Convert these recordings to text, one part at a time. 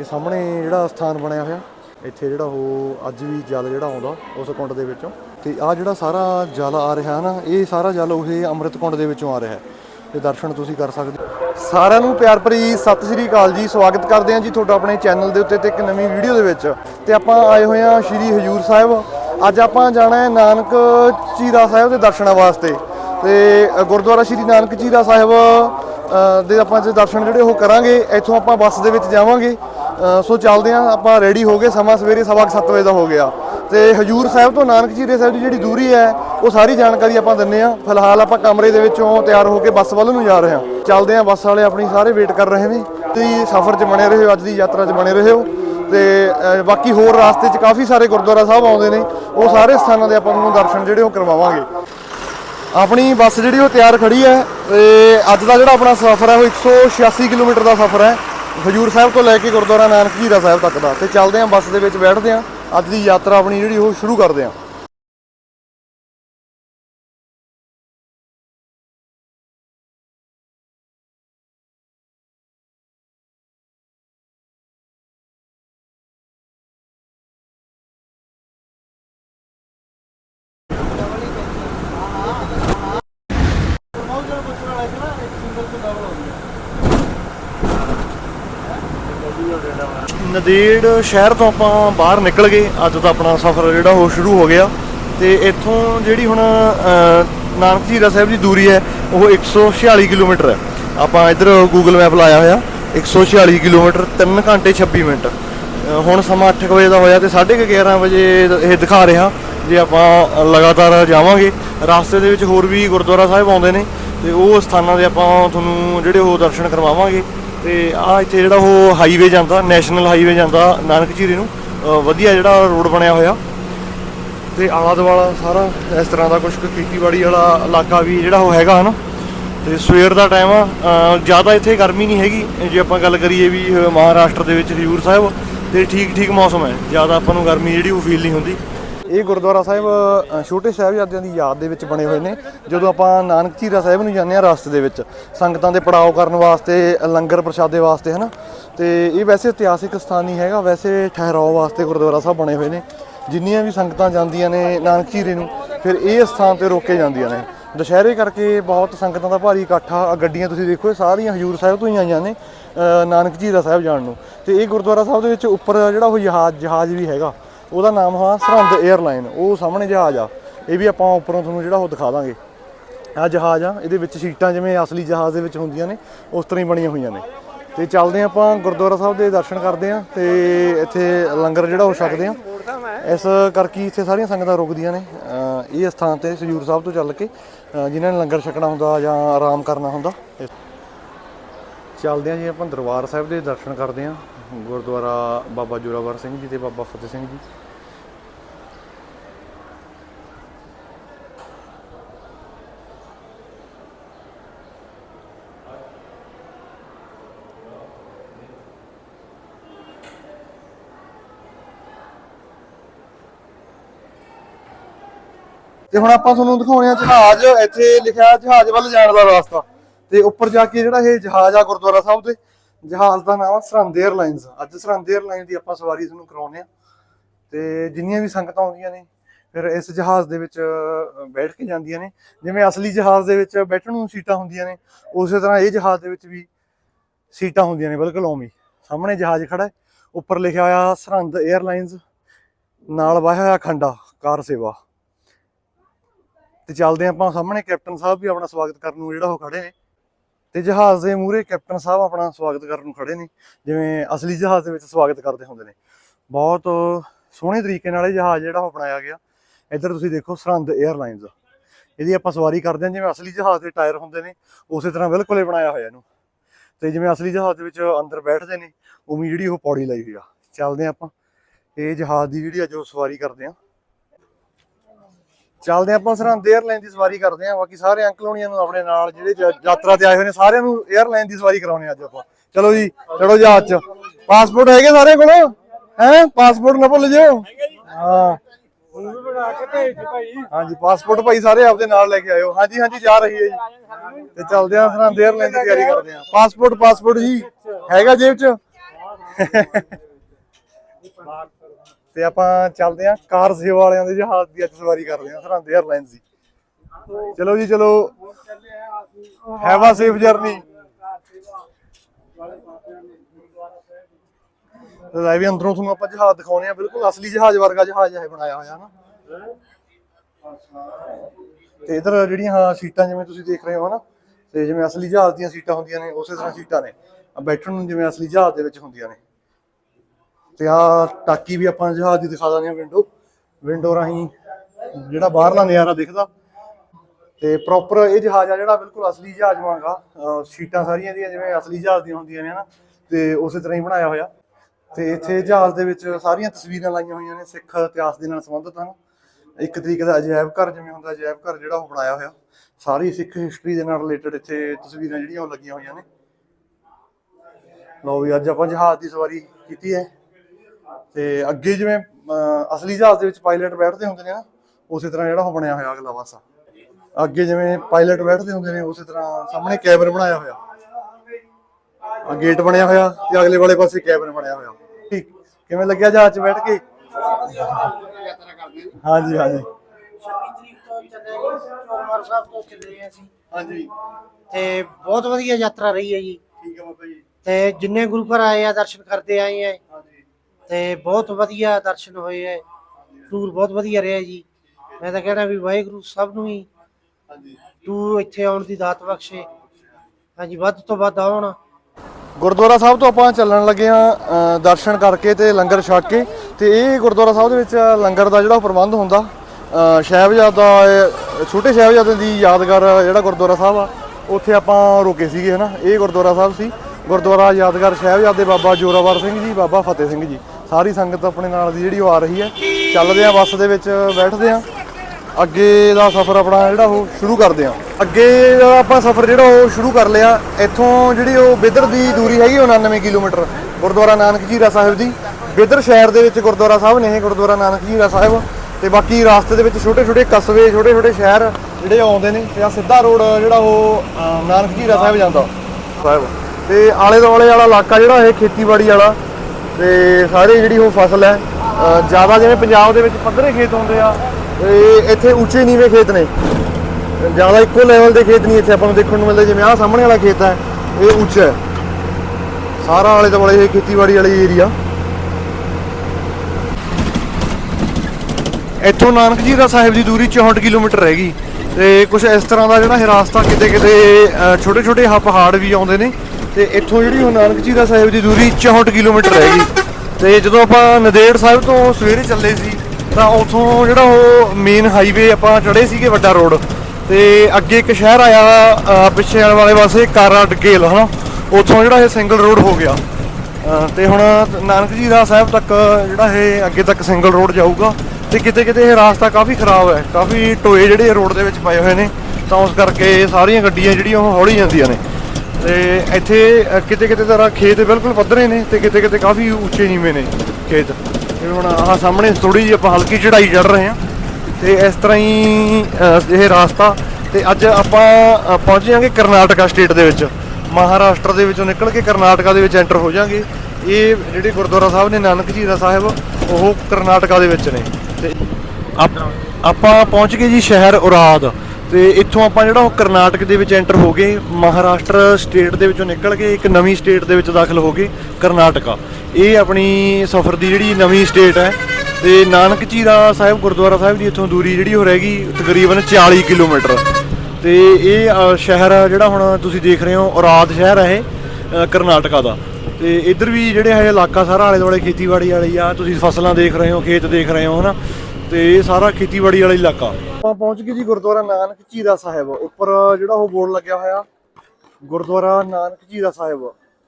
ਇਹ ਸਾਹਮਣੇ ਜਿਹੜਾ ਸਥਾਨ ਬਣਿਆ ਹੋਇਆ, ਇੱਥੇ ਜਿਹੜਾ ਉਹ ਅੱਜ ਵੀ ਜਲ ਜਿਹੜਾ ਆਉਂਦਾ ਉਸ ਕੁੰਡ ਦੇ ਵਿੱਚੋਂ। ਤੇ ਆ ਜਿਹੜਾ ਸਾਰਾ ਜਲ ਆ ਰਿਹਾ ਹੈ ਨਾ, ਇਹ ਸਾਰਾ ਜਲ ਉਹ ਅੰਮ੍ਰਿਤ ਕੁੰਡ ਦੇ ਵਿੱਚੋਂ ਆ ਰਿਹਾ ਹੈ। ਤੇ ਦਰਸ਼ਨ ਤੁਸੀਂ ਕਰ ਸਕਦੇ ਸਾਰਿਆਂ ਨੂੰ ਪਿਆਰ ਭਰੀ ਸਤਿ ਸ੍ਰੀ ਅਕਾਲ ਜੀ। ਸਵਾਗਤ ਕਰਦੇ ਹਾਂ ਜੀ ਤੁਹਾਡਾ ਆਪਣੇ ਚੈਨਲ ਦੇ ਉੱਤੇ ਤੇ ਇੱਕ ਨਵੀਂ ਵੀਡੀਓ ਦੇ ਵਿੱਚ। ਤੇ ਆਪਾਂ ਆਏ ਹੋਏ ਹਾਂ ਸ਼੍ਰੀ ਹਜੂਰ ਸਾਹਿਬ। ਅੱਜ ਆਪਾਂ ਜਾਣਾ ਹੈ ਨਾਨਕ ਚੀਰਾ ਸਾਹਿਬ ਦੇ ਦਰਸ਼ਨਾਂ ਵਾਸਤੇ। ਤੇ ਗੁਰਦੁਆਰਾ ਸ਼੍ਰੀ ਨਾਨਕ ਚੀਰਾ ਸਾਹਿਬ ਦੇ ਆਪਾਂ ਜੇ ਦਰਸ਼ਨ ਜਿਹੜੇ ਉਹ ਕਰਾਂਗੇ, ਇੱਥੋਂ ਆਪਾਂ ਬੱਸ ਦੇ ਵਿੱਚ ਜਾਵਾਂਗੇ। ਸੋ ਚੱਲਦੇ ਹਾਂ ਆਪਾਂ ਰੈਡੀ ਹੋ ਗਏ ਸਮਾਂ ਸਵੇਰੇ ਸਵਾ ਕੁ ਸੱਤ ਵਜੇ ਦਾ ਹੋ ਗਿਆ। ਤੇ ਹਜੂਰ ਸਾਹਿਬ ਤੋਂ ਨਾਨਕ ਚੀਰੇ ਸਾਹਿਬ ਦੀ ਜਿਹੜੀ ਦੂਰੀ ਹੈ ਉਹ ਸਾਰੀ ਜਾਣਕਾਰੀ ਆਪਾਂ ਦਿੰਨੇ ਆ। ਫਿਲਹਾਲ ਆਪਾਂ ਕਮਰੇ ਦੇ ਵਿੱਚੋਂ ਤਿਆਰ ਹੋ ਕੇ ਬੱਸ ਵੱਲ ਨੂੰ ਜਾ ਰਹੇ ਹਾਂ ਚੱਲਦੇ ਹਾਂ ਬੱਸ ਵਾਲੇ ਆਪਣੀ ਸਾਰੇ ਵੇਟ ਕਰ ਰਹੇ ਨੇ। ਤੁਸੀਂ ਸਫ਼ਰ 'ਚ ਬਣੇ ਰਹੋ ਅੱਜ ਦੀ ਯਾਤਰਾ 'ਚ ਬਣੇ ਰਹੋ। ਤੇ ਅ, ਬਾਕੀ ਹੋਰ ਰਾਸਤੇ 'ਚ ਕਾਫੀ ਸਾਰੇ ਗੁਰਦੁਆਰਾ ਸਾਹਿਬ ਆਉਂਦੇ ਨੇ। ਉਹ ਸਾਰੇ ਸਥਾਨਾਂ ਦੇ ਆਪਾਂ ਨੂੰ ਦਰਸ਼ਨ ਜਿਹੜੇ ਉਹ ਕਰਵਾਵਾਂਗੇ। ਆਪਣੀ ਬੱਸ ਜਿਹੜੀ ਉਹ ਤਿਆਰ ਖੜੀ ਹੈ ਤੇ ਅੱਜ ਦਾ ਜਿਹੜਾ ਆਪਣਾ ਸਫ਼ਰ ਹੈ ਉਹ 186 ਕਿਲੋਮੀਟਰ ਦਾ ਸਫ਼ਰ ਹੈ। ਹਜੂਰ ਸਾਹਿਬ ਤੋਂ ਲੈ ਕੇ ਗੁਰਦੁਆਰਾ ਨਾਨਕ ਝੀਰਾ ਸਾਹਿਬ ਤੱਕ ਦਾ। ਤੇ ਚੱਲਦੇ ਹਾਂ ਬੱਸ ਦੇ ਵਿੱਚ, ਬੈਠਦੇ ਹਾਂ। ਅੱਜ ਦੀ ਯਾਤਰਾ ਆਪਣੀ ਜਿਹੜੀ ਉਹ ਸ਼ੁਰੂ ਕਰਦੇ ਹਾਂ। ਨਦੇੜ ਸ਼ਹਿਰ ਤੋਂ ਆਪਾਂ ਬਾਹਰ ਨਿਕਲ ਗਏ। ਅੱਜ ਦਾ ਆਪਣਾ ਸਫ਼ਰ ਜਿਹੜਾ ਉਹ ਸ਼ੁਰੂ ਹੋ ਗਿਆ। ਤੇ ਇੱਥੋਂ ਜਿਹੜੀ ਹੁਣ ਨਾਨਕ ਝੀਰਾ ਸਾਹਿਬ ਦੀ ਦੂਰੀ ਹੈ, ਉਹ 146 ਕਿਲੋਮੀਟਰ ਹੈ। ਆਪਾਂ ਇੱਧਰ ਗੂਗਲ ਮੈਪ ਲਾਇਆ ਹੋਇਆ 146 ਕਿਲੋਮੀਟਰ 3 ਘੰਟੇ 26 ਮਿੰਟ। ਹੁਣ ਸਮਾਂ 8 ਵਜੇ ਦਾ ਹੋਇਆ ਤੇ 11:30 ਵਜੇ ਇਹ ਦਿਖਾ ਰਿਹਾ ਜੇ ਆਪਾਂ ਲਗਾਤਾਰ ਜਾਵਾਂਗੇ। ਰਾਸਤੇ ਦੇ ਵਿੱਚ ਹੋਰ ਵੀ ਗੁਰਦੁਆਰਾ ਸਾਹਿਬ ਆਉਂਦੇ ਨੇ ਤੇ ਉਹ ਸਥਾਨਾਂ ਦੇ ਆਪਾਂ ਤੁਹਾਨੂੰ ਜਿਹੜੇ ਉਹ ਦਰਸ਼ਨ ਕਰਵਾਵਾਂਗੇ। ਤੇ ਆ ਇੱਥੇ ਜਿਹੜਾ ਉਹ ਹਾਈਵੇ ਜਾਂਦਾ ਨੈਸ਼ਨਲ ਹਾਈਵੇ ਜਾਂਦਾ ਨਾਨਕ ਝੀਰੇ ਨੂੰ। ਵਧੀਆ ਜਿਹੜਾ ਰੋਡ ਬਣਿਆ ਹੋਇਆ। ਤੇ ਆਲਾ ਦੁਆਲਾ ਸਾਰਾ ਇਸ ਤਰ੍ਹਾਂ ਦਾ ਕੁਝ ਖੇਤੀਬਾੜੀ ਵਾਲਾ ਇਲਾਕਾ ਵੀ ਜਿਹੜਾ ਉਹ ਹੈਗਾ ਹਨਾ। ਤੇ ਸਵੇਰ ਦਾ ਟਾਈਮ ਆ ਜ਼ਿਆਦਾ ਇੱਥੇ ਗਰਮੀ ਨਹੀਂ ਹੈਗੀ। ਜੇ ਆਪਾਂ ਗੱਲ ਕਰੀਏ ਵੀ ਮਹਾਰਾਸ਼ਟਰ ਦੇ ਵਿੱਚ ਹਜੂਰ ਸਾਹਿਬ, ਤੇ ਠੀਕ ਠੀਕ ਮੌਸਮ ਹੈ। ਜ਼ਿਆਦਾ ਆਪਾਂ ਨੂੰ ਗਰਮੀ ਜਿਹੜੀ ਉਹ ਫੀਲ ਨਹੀਂ ਹੁੰਦੀ। ਇਹ ਗੁਰਦੁਆਰਾ ਸਾਹਿਬ ਅ, ਛੋਟੇ ਸਾਹਿਬਜ਼ਾਦਿਆਂ ਦੀ ਯਾਦ ਦੇ ਵਿੱਚ ਬਣੇ ਹੋਏ ਨੇ ਜਦੋਂ ਆਪਾਂ ਨਾਨਕ ਝੀਰਾ ਸਾਹਿਬ ਨੂੰ ਜਾਂਦੇ ਆ ਰਸਤੇ ਦੇ ਵਿੱਚ ਸੰਗਤਾਂ ਦੇ ਪੜਾਓ ਕਰਨ ਵਾਸਤੇ ਲੰਗਰ ਪ੍ਰਸ਼ਾਦੇ ਵਾਸਤੇ ਹਨਾ? ਤੇ ਇਹ ਵੈਸੇ ਇਤਿਹਾਸਿਕ ਸਥਾਨ ਨਹੀਂ ਹੈਗਾ ਵੈਸੇ ਠਹਿਰਾਓ ਵਾਸਤੇ ਗੁਰਦੁਆਰਾ ਸਾਹਿਬ ਬਣੇ ਹੋਏ ਨੇ। ਜਿੰਨੀਆਂ ਵੀ ਸੰਗਤਾਂ ਜਾਂਦੀਆਂ ਨੇ ਨਾਨਕ ਝੀਰੇ ਨੂੰ ਫਿਰ ਇਹ ਸਥਾਨ ਤੇ ਰੋਕੇ ਜਾਂਦੀਆਂ ਨੇ। ਦੁਸ਼ਹਿਰੇ ਕਰਕੇ ਬਹੁਤ ਸੰਗਤਾਂ ਦਾ ਭਾਰੀ ਇਕੱਠ ਆ ਆਹ ਗੱਡੀਆਂ ਤੁਸੀਂ ਦੇਖੋ ਇਹ ਸਾਰੀਆਂ ਹਜੂਰ ਸਾਹਿਬ ਤੋਂ ਹੀ ਆਈਆਂ ਨੇ ਅ, ਨਾਨਕ ਝੀਰਾ ਸਾਹਿਬ ਜਾਣ ਨੂੰ। ਤੇ ਇਹ ਗੁਰਦੁਆਰਾ ਸਾਹਿਬ ਦੇ ਵਿੱਚ ਉੱਪਰ ਜਿਹੜਾ ਉਹ ਜਹਾਜ਼ ਜਹਾਜ਼ ਵੀ ਹੈਗਾ। ਉਹਦਾ ਨਾਮ ਹਾਂ ਸਰਹੰਦ 에ਅਰਲਾਈਨ ਉਹ ਸਾਹਮਣੇ ਜਹਾਜ਼ ਆ। ਇਹ ਵੀ ਆਪਾਂ ਉੱਪਰੋਂ ਤੁਹਾਨੂੰ ਜਿਹੜਾ ਉਹ ਦਿਖਾ ਦਾਂਗੇ। ਆ ਜਹਾਜ਼ ਆ ਇਹਦੇ ਵਿੱਚ ਸੀਟਾਂ ਜਿਵੇਂ ਅਸਲੀ ਜਹਾਜ਼ ਦੇ ਵਿੱਚ ਹੁੰਦੀਆਂ ਨੇ ਉਸ ਤਰ੍ਹਾਂ ਹੀ ਬਣੀਆਂ ਹੋਈਆਂ ਨੇ। ਤੇ ਚੱਲਦੇ ਹਾਂ ਆਪਾਂ ਗੁਰਦੁਆਰਾ ਸਾਹਿਬ ਦੇ ਦਰਸ਼ਨ ਕਰਦੇ ਹਾਂ ਤੇ ਇੱਥੇ ਲੰਗਰ ਜਿਹੜਾ ਉਹ ਛਕਦੇ ਹਾਂ। ਇਸ ਕਰਕੇ ਇੱਥੇ ਸਾਰੀਆਂ ਸੰਗਤਾਂ ਰੁਕਦੀਆਂ ਨੇ। ਇਹ ਸਥਾਨ ਤੇ ਸਜੂਰ ਸਾਹਿਬ ਤੋਂ ਚੱਲ ਕੇ ਅ, ਜਿਨ੍ਹਾਂ ਨੇ ਲੰਗਰ ਛਕਣਾ ਹੁੰਦਾ ਜਾਂ ਆਰਾਮ ਕਰਨਾ ਹੁੰਦਾ। ਚੱਲਦੇ ਹਾਂ ਜੀ ਆਪਾਂ ਦਰਬਾਰ ਸਾਹਿਬ ਦੇ ਦਰਸ਼ਨ ਕਰਦੇ ਹਾਂ। ਗੁਰਦੁਆਰਾ ਬਾਬਾ ਜੋਰਾਵਰ ਸਿੰਘ ਜੀ ਤੇ ਬਾਬਾ ਫਤਿਹ ਸਿੰਘ ਜੀ। ਤੇ ਹੁਣ ਆਪਾਂ ਤੁਹਾਨੂੰ ਦਿਖਾਉਣੇ ਆ ਜਹਾਜ਼, ਇੱਥੇ ਲਿਖਿਆ ਜਹਾਜ਼ ਵੱਲ ਜਾਣ ਦਾ ਰਸਤਾ। ਤੇ ਉੱਪਰ ਜਾ ਕੇ ਜਿਹੜਾ ਇਹ ਜਹਾਜ਼ ਆ ਗੁਰਦੁਆਰਾ ਸਾਹਿਬ ਦੇ ਜਹਾਜ਼ ਦਾ ਨਾਮ ਹੈ ਸਰਹੰਦ 에ਅਰਲਾਈਨਸ ਅੱਜ ਸਰਹੰਦ 에ਅਰਲਾਈਨ ਦੀ ਆਪਾਂ ਸਵਾਰੀ ਤੁਹਾਨੂੰ ਕਰਾਉਨੇ ਆ ਤੇ ਜਿੰਨੀਆਂ ਵੀ ਸੰਗਤਾਂ ਆਉਂਦੀਆਂ ਨੇ, ਫਿਰ ਇਸ ਜਹਾਜ਼ ਦੇ ਵਿੱਚ ਬੈਠ ਕੇ ਜਾਂਦੀਆਂ ਨੇ। ਜਿਵੇਂ ਅਸਲੀ ਜਹਾਜ਼ ਦੇ ਵਿੱਚ ਬੈਠਣ ਨੂੰ ਸੀਟਾਂ ਹੁੰਦੀਆਂ ਨੇ, ਉਸੇ ਤਰ੍ਹਾਂ ਇਹ ਜਹਾਜ਼ ਦੇ ਵਿੱਚ ਵੀ ਸੀਟਾਂ ਹੁੰਦੀਆਂ ਨੇ, ਬਿਲਕੁਲ ਓਵੇਂ ਸਾਹਮਣੇ ਜਹਾਜ਼ ਖੜਾ ਹੈ, ਉੱਪਰ ਲਿਖਿਆ ਹੋਇਆ ਸਰਹੰਦ 에ਅਰਲਾਈਨਸ ਨਾਲ ਵਾਹਿਆ ਹੋਇਆ ਖੰਡਾ, ਕਾਰ ਸੇਵਾ। ਤੇ ਚੱਲਦੇ ਆਪਾਂ ਸਾਹਮਣੇ, ਕੈਪਟਨ ਸਾਹਿਬ ਵੀ ਆਪਣਾ ਸਵਾਗਤ ਕਰਨ ਨੂੰ ਜਿਹੜਾ ਉਹ ਖੜੇ ਨੇ। ਤੇ ਜਹਾਜ਼ ਦੇ ਮੂਹਰੇ ਕੈਪਟਨ ਸਾਹਿਬ ਆਪਣਾ ਸਵਾਗਤ ਕਰਨ ਨੂੰ ਖੜੇ ਨੇ, ਜਿਵੇਂ ਅਸਲੀ ਜਹਾਜ਼ ਦੇ ਵਿੱਚ ਸਵਾਗਤ ਕਰਦੇ ਹੁੰਦੇ ਨੇ। ਬਹੁਤ ਸੋਹਣੇ ਤਰੀਕੇ ਨਾਲ ਇਹ ਜਹਾਜ਼ ਜਿਹੜਾ ਉਹ ਬਣਾਇਆ ਗਿਆ। ਇੱਧਰ ਤੁਸੀਂ ਦੇਖੋ ਸਰਹੰਦ 에ਅਰਲਾਈਨਸ ਇਹਦੀ ਆਪਾਂ ਸਵਾਰੀ ਕਰਦੇ ਹਾਂ, ਜਿਵੇਂ ਅਸਲੀ ਜਹਾਜ਼ ਦੇ ਟਾਇਰ ਹੁੰਦੇ ਨੇ, ਉਸੇ ਤਰ੍ਹਾਂ ਬਿਲਕੁਲ ਹੀ ਬਣਾਇਆ ਹੋਇਆ ਇਹਨੂੰ। ਤੇ ਜਿਵੇਂ ਅਸਲੀ ਜਹਾਜ਼ ਦੇ ਵਿੱਚ ਅੰਦਰ ਬੈਠਦੇ ਨੇ ਉਵੇਂ ਜਿਹੜੀ ਉਹ ਪੌੜੀ ਲਾਈ ਹੋਈ ਆ। ਚੱਲਦੇ ਹਾਂ ਆਪਾਂ। ਇਹ ਜਹਾਜ਼ ਦੀ ਜਿਹੜੀ ਅੱਜ ਉਹ ਸਵਾਰੀ ਕਰਦੇ ਹਾਂ। ਚੱਲਦੇ ਆਪਾਂ ਸਰਹੰਦ 에ਅਰਲਾਈਨ ਦੀ ਸਵਾਰੀ ਕਰਦੇ ਆਂ ਬਾਕੀ ਸਾਰੇ ਅੰਕਲ ਹੋਣੀਆਂ ਨੂੰ ਆਪਣੇ ਨਾਲ ਜਿਹੜੇ ਯਾਤਰਾ ਤੇ ਆਏ ਹੋਏ ਨੇ, ਸਾਰਿਆਂ ਨੂੰ 에ਅਰਲਾਈਨ ਦੀ ਸਵਾਰੀ ਕਰਾਉਣੀ ਅੱਜ ਆਪਾਂ। ਚਲੋ ਜੀ ਚੜੋ ਜਹਾਜ਼ 'ਚ। ਪਾਸਪੋਰਟ ਹੈਗੇ ਸਾਰੇ ਕੋਲ? ਹੈ? ਪਾਸਪੋਰਟ ਨਾ ਭੁੱਲ ਜਿਓ। ਹਾਂ। ਹਾਂਜੀ ਪਾਸਪੋਰਟ ਭਾਈ ਸਾਰੇ ਆਪਦੇ ਨਾਲ ਲੈ ਕੇ ਆਇਓ। ਹਾਂਜੀ ਹਾਂਜੀ, ਜਾ ਰਹੀ ਹੈ ਜੀ। ਤੇ ਚਲਦੇ ਆਂ ਸਰਹੰਦ ਏਅਰਲਾਈਨ ਦੀ ਤਿਆਰੀ ਕਰਦੇ ਆਂ ਪਾਸਪੋਰਟ ਪਾਸਪੋਰਟ ਜੀ, ਹੈਗਾ ਜੇਬ 'ਚ? ਤੇ ਆਪਾਂ ਚੱਲਦੇ ਆਂ ਕਾਰ ਸੇਵਾ ਵਾਲਿਆਂ ਦੇ ਜਹਾਜ਼ ਦੀ ਅੱਜ ਸਵਾਰੀ ਕਰਦੇ ਆਂ ਸਰਹੰਦ 에ਅਰਲਾਈਨਸ ਦੀ। ਚਲੋ ਜੀ, ਚਲੋ। ਹੈਵ ਅ ਸੇਫ ਜਰਨੀ ਲੈ ਵੀ ਅੰਦਰੋਂ ਤੁਹਾਨੂੰ ਆਪਾਂ ਜਹਾਜ਼ ਦਿਖਾਉਣੇ ਆ, ਬਿਲਕੁਲ ਅਸਲੀ ਜਹਾਜ਼ ਵਰਗਾ ਜਹਾਜ਼ ਹੈ ਬਣਾਇਆ ਹੋਇਆ ਨਾ। ਤੇ ਇਧਰ ਜਿਹੜੀਆਂ ਹਾਂ ਸੀਟਾਂ ਜਿਵੇਂ ਤੁਸੀਂ ਦੇਖ ਰਹੇ ਹੋ ਨਾ, ਤੇ ਜਿਵੇਂ ਅਸਲੀ ਜਹਾਜ਼ ਦੀਆਂ ਸੀਟਾਂ ਹੁੰਦੀਆਂ ਨੇ, ਉਸੇ ਤਰ੍ਹਾਂ ਸੀਟਾਂ ਨੇ। ਬੈਠਣ ਨੂੰ ਜਿਵੇਂ ਅਸਲੀ ਜਹਾਜ਼ ਦੇ ਵਿੱਚ ਹੁੰਦੀਆਂ ਨੇ। ਤੇ ਆ ਟਾਕੀ ਵੀ ਆਪਾਂ ਜਹਾਜ਼ ਦੀ ਦਿਖਾ ਦਿੰਦੇ ਆ ਵਿੰਡੋ ਵਿੰਡੋ ਰਾਹੀਂ ਜਿਹੜਾ ਬਾਹਰਲਾ ਨਜ਼ਾਰਾ ਦਿਖਦਾ। ਤੇ ਪ੍ਰੋਪਰ ਇਹ ਜਹਾਜ਼ ਆ ਜਿਹੜਾ ਬਿਲਕੁਲ ਅਸਲੀ ਜਹਾਜ਼ ਵਾਂਗਾ ਸੀਟਾਂ ਸਾਰੀਆਂ ਦੀਆਂ ਜਿਵੇਂ ਅਸਲੀ ਜਹਾਜ਼ ਦੀਆਂ ਹੁੰਦੀਆਂ ਨੇ ਹਨਾ, ਤੇ ਉਸੇ ਤਰ੍ਹਾਂ ਹੀ ਬਣਾਇਆ ਹੋਇਆ। ਤੇ ਇੱਥੇ ਜਹਾਜ਼ ਦੇ ਵਿੱਚ ਸਾਰੀਆਂ ਤਸਵੀਰਾਂ ਲਾਈਆਂ ਹੋਈਆਂ ਨੇ ਸਿੱਖ ਇਤਿਹਾਸ ਦੇ ਨਾਲ ਸੰਬੰਧਿਤ ਹਨ। ਇੱਕ ਤਰੀਕੇ ਦਾ ਅਜਾਇਬ ਘਰ ਜਿਵੇਂ ਹੁੰਦਾ, ਅਜਾਇਬ ਘਰ ਜਿਹੜਾ ਉਹ ਬਣਾਇਆ ਹੋਇਆ। ਸਾਰੀ ਸਿੱਖ ਹਿਸਟਰੀ ਦੇ ਨਾਲ ਰਿਲੇਟਡ ਇੱਥੇ ਤਸਵੀਰਾਂ ਜਿਹੜੀਆਂ ਉਹ ਲੱਗੀਆਂ ਹੋਈਆਂ ਨੇ। ਲਓ ਵੀ ਅੱਜ ਆਪਾਂ ਜਹਾਜ਼ ਦੀ ਸਵਾਰੀ ਕੀਤੀ ਹੈ। ਤੇ ਅੱਗੇ ਜਿਵੇਂ ਅਸਲੀ ਜਹਾਜ਼ ਦੇ ਵਿੱਚ ਪਾਇਲਟ ਬੈਠਦੇ ਹੁੰਦੇ ਨੇ ਨਾ ਉਸੇ ਤਰ੍ਹਾਂ ਜਿਹੜਾ ਉਹ ਬਣਿਆ ਹੋਇਆ ਅਗਲਾ ਪਾਸਾ ਅੱਗੇ ਜਿਵੇਂ ਪਾਇਲਟ ਬੈਠਦੇ ਹੁੰਦੇ ਨੇ ਉਸੇ ਤਰ੍ਹਾਂ ਸਾਹਮਣੇ ਕੈਬਨ ਬਣਾਇਆ ਹੋਇਆ। ਆ ਗੇਟ ਬਣਿਆ ਹੋਇਆ ਤੇ ਅਗਲੇ ਵਾਲੇ ਪਾਸੇ ਕੈਬਨ ਬਣਿਆ ਹੋਇਆ। ਠੀਕ ਕਿਵੇਂ ਲੱਗਿਆ ਜਹਾਜ਼ 'ਚ ਬੈਠ ਕੇ? ਹਾਂਜੀ ਹਾਂਜੀ। 26 ਤਰੀਕ ਤੋਂ ਚੱਲੇ ਜੀ ਚੋਰਮਾਰ ਸਾਹਿਬ ਤੋਂ ਚੱਲੇ ਅਸੀਂ ਹਾਂਜੀ। ਤੇ ਬਹੁਤ ਵਧੀਆ ਯਾਤਰਾ ਰਹੀ ਹੈ ਜੀ। ਠੀਕ ਹੈ ਬਾਬਾ ਜੀ। ਤੇ ਜਿੰਨੇ ਗੁਰੂ ਘਰ ਆਏ ਆ ਦਰਸ਼ਨ ਕਰਦੇ ਆਏ ਆ ਤੇ ਬਹੁਤ ਵਧੀਆ ਦਰਸ਼ਨ ਹੋਏ ਆ ਟੂਰ ਬਹੁਤ ਵਧੀਆ ਰਿਹਾ ਜੀ। ਮੈਂ ਤਾਂ ਕਹਿਣਾ ਵੀ ਵਾਹਿਗੁਰੂ ਸਭ ਨੂੰ ਹੀ ਹਾਂਜੀ। ਟੂਰ ਇੱਥੇ ਆਉਣ ਦੀ ਦਾਤ ਬਖਸ਼ੇ। ਹਾਂਜੀ ਵੱਧ ਤੋਂ ਵੱਧ ਆਉਣ। ਗੁਰਦੁਆਰਾ ਸਾਹਿਬ ਤੋਂ ਆਪਾਂ ਚੱਲਣ ਲੱਗੇ ਆ ਦਰਸ਼ਨ ਕਰਕੇ ਤੇ ਲੰਗਰ ਛਕ ਕੇ। ਤੇ ਇਹ ਗੁਰਦੁਆਰਾ ਸਾਹਿਬ ਦੇ ਵਿੱਚ ਲੰਗਰ ਦਾ ਜਿਹੜਾ ਪ੍ਰਬੰਧ ਹੁੰਦਾ ਸਾਹਿਬਜ਼ਾਦਾ ਛੋਟੇ ਸਾਹਿਬਜ਼ਾਦਿਆਂ ਦੀ ਯਾਦਗਾਰ ਜਿਹੜਾ ਗੁਰਦੁਆਰਾ ਸਾਹਿਬ ਆ ਉੱਥੇ ਆਪਾਂ ਰੁਕੇ ਸੀਗੇ ਹਨਾ। ਇਹ ਗੁਰਦੁਆਰਾ ਸਾਹਿਬ ਸੀ। ਗੁਰਦੁਆਰਾ ਯਾਦਗਾਰ ਸਾਹਿਬਜ਼ਾਦੇ ਬਾਬਾ ਜੋਰਾਵਰ ਸਿੰਘ ਜੀ ਬਾਬਾ ਫਤਿਹ ਸਿੰਘ ਜੀ। ਸਾਰੀ ਸੰਗਤ ਆਪਣੇ ਨਾਲ ਦੀ ਜਿਹੜੀ ਉਹ ਆ ਰਹੀ ਹੈ। ਚੱਲਦੇ ਆ ਬੱਸ ਦੇ ਵਿੱਚ, ਬੈਠਦੇ ਆ ਅੱਗੇ ਦਾ ਸਫ਼ਰ ਆਪਣਾ ਜਿਹੜਾ ਉਹ ਸ਼ੁਰੂ ਕਰਦੇ ਆ ਅੱਗੇ ਦਾ ਆਪਾਂ ਸਫ਼ਰ ਜਿਹੜਾ ਉਹ ਸ਼ੁਰੂ ਕਰ ਲਿਆ। ਇੱਥੋਂ ਜਿਹੜੀ ਉਹ ਬਿਦਰ ਦੀ ਦੂਰੀ ਹੈਗੀ ਉਹ 99 ਕਿਲੋਮੀਟਰ। ਗੁਰਦੁਆਰਾ ਨਾਨਕ ਜੀਰਾ ਸਾਹਿਬ ਦੀ। ਬਿਦਰ ਸ਼ਹਿਰ ਦੇ ਵਿੱਚ ਗੁਰਦੁਆਰਾ ਸਾਹਿਬ ਨੇ ਇਹ ਗੁਰਦੁਆਰਾ ਨਾਨਕ ਜੀਰਾ ਸਾਹਿਬ। ਤੇ ਬਾਕੀ ਰਾਸਤੇ ਦੇ ਵਿੱਚ ਛੋਟੇ ਛੋਟੇ ਕਸਬੇ ਛੋਟੇ ਛੋਟੇ ਸ਼ਹਿਰ ਜਿਹੜੇ ਆਉਂਦੇ ਨੇ ਤੇ ਆ ਸਿੱਧਾ ਰੋਡ ਜਿਹੜਾ ਉਹ ਨਾਨਕ ਜੀਰਾ ਸਾਹਿਬ ਜਾਂਦਾ। ਸਾਹਿਬ, ਤੇ ਆਲੇ ਦੁਆਲੇ ਵਾਲਾ ਇਲਾਕਾ ਜਿਹੜਾ ਇਹ ਖੇਤੀਬਾੜੀ ਵਾਲਾ ਤੇ ਸਾਰੇ ਜਿਹੜੀ ਉਹ ਫਸਲ ਹੈ ਜ਼ਿਆਦਾ ਜਿਵੇਂ ਪੰਜਾਬ ਦੇ ਵਿੱਚ ਪੱਧਰੇ ਖੇਤ ਹੁੰਦੇ ਆ, ਤੇ ਇੱਥੇ ਉੱਚੇ ਨੀਵੇਂ ਖੇਤ ਨੇ। ਜ਼ਿਆਦਾ ਇੱਕੋ ਲੈਵਲ ਦੇ ਖੇਤ ਨਹੀਂ ਇੱਥੇ ਆਪਾਂ ਨੂੰ ਦੇਖਣ ਨੂੰ ਮਿਲਦੇ, ਜਿਵੇਂ ਆਹ ਸਾਹਮਣੇ ਵਾਲਾ ਖੇਤ ਹੈ, ਇਹ ਉੱਚਾ ਹੈ। ਸਾਰਾ ਆਲੇ ਦੁਆਲੇ ਇਹ ਖੇਤੀਬਾੜੀ ਵਾਲੀ ਏਰੀਆ ਇੱਥੋਂ ਨਾਨਕ ਜੀਰਾ ਸਾਹਿਬ ਦੀ ਦੂਰੀ 64 ਕਿਲੋਮੀਟਰ ਹੈਗੀ, ਤੇ ਕੁਝ ਇਸ ਤਰ੍ਹਾਂ ਦਾ ਜਿਹੜਾ ਇਹ ਕਿਤੇ ਕਿਤੇ ਛੋਟੇ ਛੋਟੇ ਪਹਾੜ ਵੀ ਆਉਂਦੇ ਨੇ ਤੇ ਇੱਥੋਂ ਜਿਹੜੀ ਉਹ ਨਾਨਕ ਜੀ ਦਾ ਸਾਹਿਬ ਦੀ ਦੂਰੀ 64 ਕਿਲੋਮੀਟਰ ਹੈਗੀ ਤੇ ਜਦੋਂ ਆਪਾਂ ਨਦੇੜ ਸਾਹਿਬ ਤੋਂ ਸਵੇਰੇ ਚੱਲੇ ਸੀ ਤਾਂ ਉੱਥੋਂ ਜਿਹੜਾ ਉਹ ਮੇਨ ਹਾਈਵੇ ਆਪਾਂ ਚੜੇ ਸੀਗੇ ਵੱਡਾ ਰੋਡ ਤੇ ਅੱਗੇ ਇੱਕ ਸ਼ਹਿਰ ਆਇਆ ਅ, ਪਿੱਛੇ ਵਾਲੇ ਪਾਸੇ ਕਾਰਾ ਡਕੇਲ ਹਨਾ? ਉੱਥੋਂ ਜਿਹੜਾ ਇਹ ਸਿੰਗਲ ਰੋਡ ਹੋ ਗਿਆ। ਅ, ਤੇ ਹੁਣ ਨਾਨਕ ਜੀ ਦਾ ਸਾਹਿਬ ਤੱਕ ਜਿਹੜਾ ਇਹ ਅੱਗੇ ਤੱਕ ਸਿੰਗਲ ਰੋਡ ਜਾਊਗਾ ਤੇ ਕਿਤੇ ਕਿਤੇ ਇਹ ਰਾਸਤਾ ਕਾਫੀ ਖਰਾਬ ਹੈ। ਕਾਫੀ ਟੋਏ ਜਿਹੜੇ ਰੋਡ ਦੇ ਵਿੱਚ ਪਏ ਹੋਏ ਨੇ ਤਾਂ ਉਸ ਕਰਕੇ ਸਾਰੀਆਂ ਗੱਡੀਆਂ ਜਿਹੜੀਆਂ ਉਹ ਹੌਲੀ ਜਾਂਦੀਆਂ ਨੇ। ਤੇ ਇੱਥੇ ਕਿਤੇ ਕਿਤੇ ਤਾਂ ਖੇਤ ਬਿਲਕੁਲ ਪੱਧਰੇ ਨੇ ਤੇ ਕਿਤੇ ਕਿਤੇ ਕਾਫੀ ਉੱਚੇ ਨੀਵੇਂ ਨੇ ਖੇਤ। ਤੇ ਹੁਣ ਆਹ ਸਾਹਮਣੇ ਥੋੜੀ ਜਿਹੀ ਆਪਾਂ ਹਲਕੀ ਚੜਾਈ ਚੜ ਰਹੇ ਹਾਂ ਤੇ ਇਸ ਤਰ੍ਹਾਂ ਹੀ ਇਹ ਰਾਸਤਾ ਤੇ ਅੱਜ ਆਪਾਂ ਪਹੁੰਚ ਜਾਾਂਗੇ ਕਰਨਾਟਕਾ ਸਟੇਟ ਦੇ ਵਿੱਚ। ਮਹਾਰਾਸ਼ਟਰ ਦੇ ਵਿੱਚੋਂ ਨਿਕਲ ਕੇ ਕਰਨਾਟਕਾ ਦੇ ਵਿੱਚ ਐਂਟਰ ਹੋ ਜਾਾਂਗੇ। ਇਹ ਜਿਹੜੇ ਗੁਰਦੁਆਰਾ ਸਾਹਿਬ ਨੇ ਨਾਨਕ ਜੀ ਦਾ ਸਾਹਿਬ, ਉਹ ਕਰਨਾਟਕਾ ਦੇ ਵਿੱਚ ਨੇ। ਤੇ ਆਪਾਂ ਪਹੁੰਚ ਗਏ ਜੀ ਸ਼ਹਿਰ ਉਰਾਦ ਤੇ ਇੱਥੋਂ ਆਪਾਂ ਜਿਹੜਾ ਉਹ ਕਰਨਾਟਕ ਦੇ ਵਿੱਚ ਐਂਟਰ ਹੋ ਗਏ, ਮਹਾਰਾਸ਼ਟਰ ਸਟੇਟ ਦੇ ਵਿੱਚੋਂ ਨਿਕਲ ਕੇ ਇੱਕ ਨਵੀਂ ਸਟੇਟ ਦੇ ਵਿੱਚ ਦਾਖਲ ਹੋ ਗਏ, ਕਰਨਾਟਕਾ। ਇਹ ਆਪਣੀ ਸਫ਼ਰ ਦੀ ਜਿਹੜੀ ਨਵੀਂ ਸਟੇਟ ਹੈ, ਤੇ ਨਾਨਕ ਚੀਰਾ ਸਾਹਿਬ, ਗੁਰਦੁਆਰਾ ਸਾਹਿਬ ਦੀ ਇੱਥੋਂ ਦੂਰੀ ਜਿਹੜੀ ਹੋ ਰਹੇਗੀ ਤਕਰੀਬਨ 40 ਕਿਲੋਮੀਟਰ। ਤੇ ਇਹ ਸ਼ਹਿਰ ਜਿਹੜਾ ਹੁਣ ਤੁਸੀਂ ਦੇਖ ਰਹੇ ਹੋ, ਔਰਾਦ ਸ਼ਹਿਰ ਹੈ ਇਹ ਕਰਨਾਟਕਾ ਦਾ। ਤੇ ਇੱਧਰ ਵੀ ਜਿਹੜੇ ਹੈ ਇਲਾਕਾ ਸਾਰਾ ਆਲੇ ਦੁਆਲੇ ਖੇਤੀਬਾੜੀ ਵਾਲੀ ਆ, ਤੁਸੀਂ ਫਸਲਾਂ ਦੇਖ ਰਹੇ ਹੋ, ਖੇਤ ਦੇਖ ਰਹੇ ਹੋ, ਹਨਾ? ਤੇ ਇਹ ਸਾਰਾ ਖੇਤੀਬਾੜੀ ਵਾਲਾ ਇਲਾਕਾ। ਆਪਾਂ ਪਹੁੰਚ ਗਏ ਜੀ ਗੁਰਦੁਆਰਾ ਨਾਨਕ ਝੀਰਾ ਸਾਹਿਬ, ਉੱਪਰ ਜਿਹੜਾ ਉਹ ਬੋਰਡ ਲੱਗਿਆ ਹੋਇਆ। ਗੁਰਦੁਆਰਾ ਨਾਨਕ ਝੀਰਾ ਸਾਹਿਬ,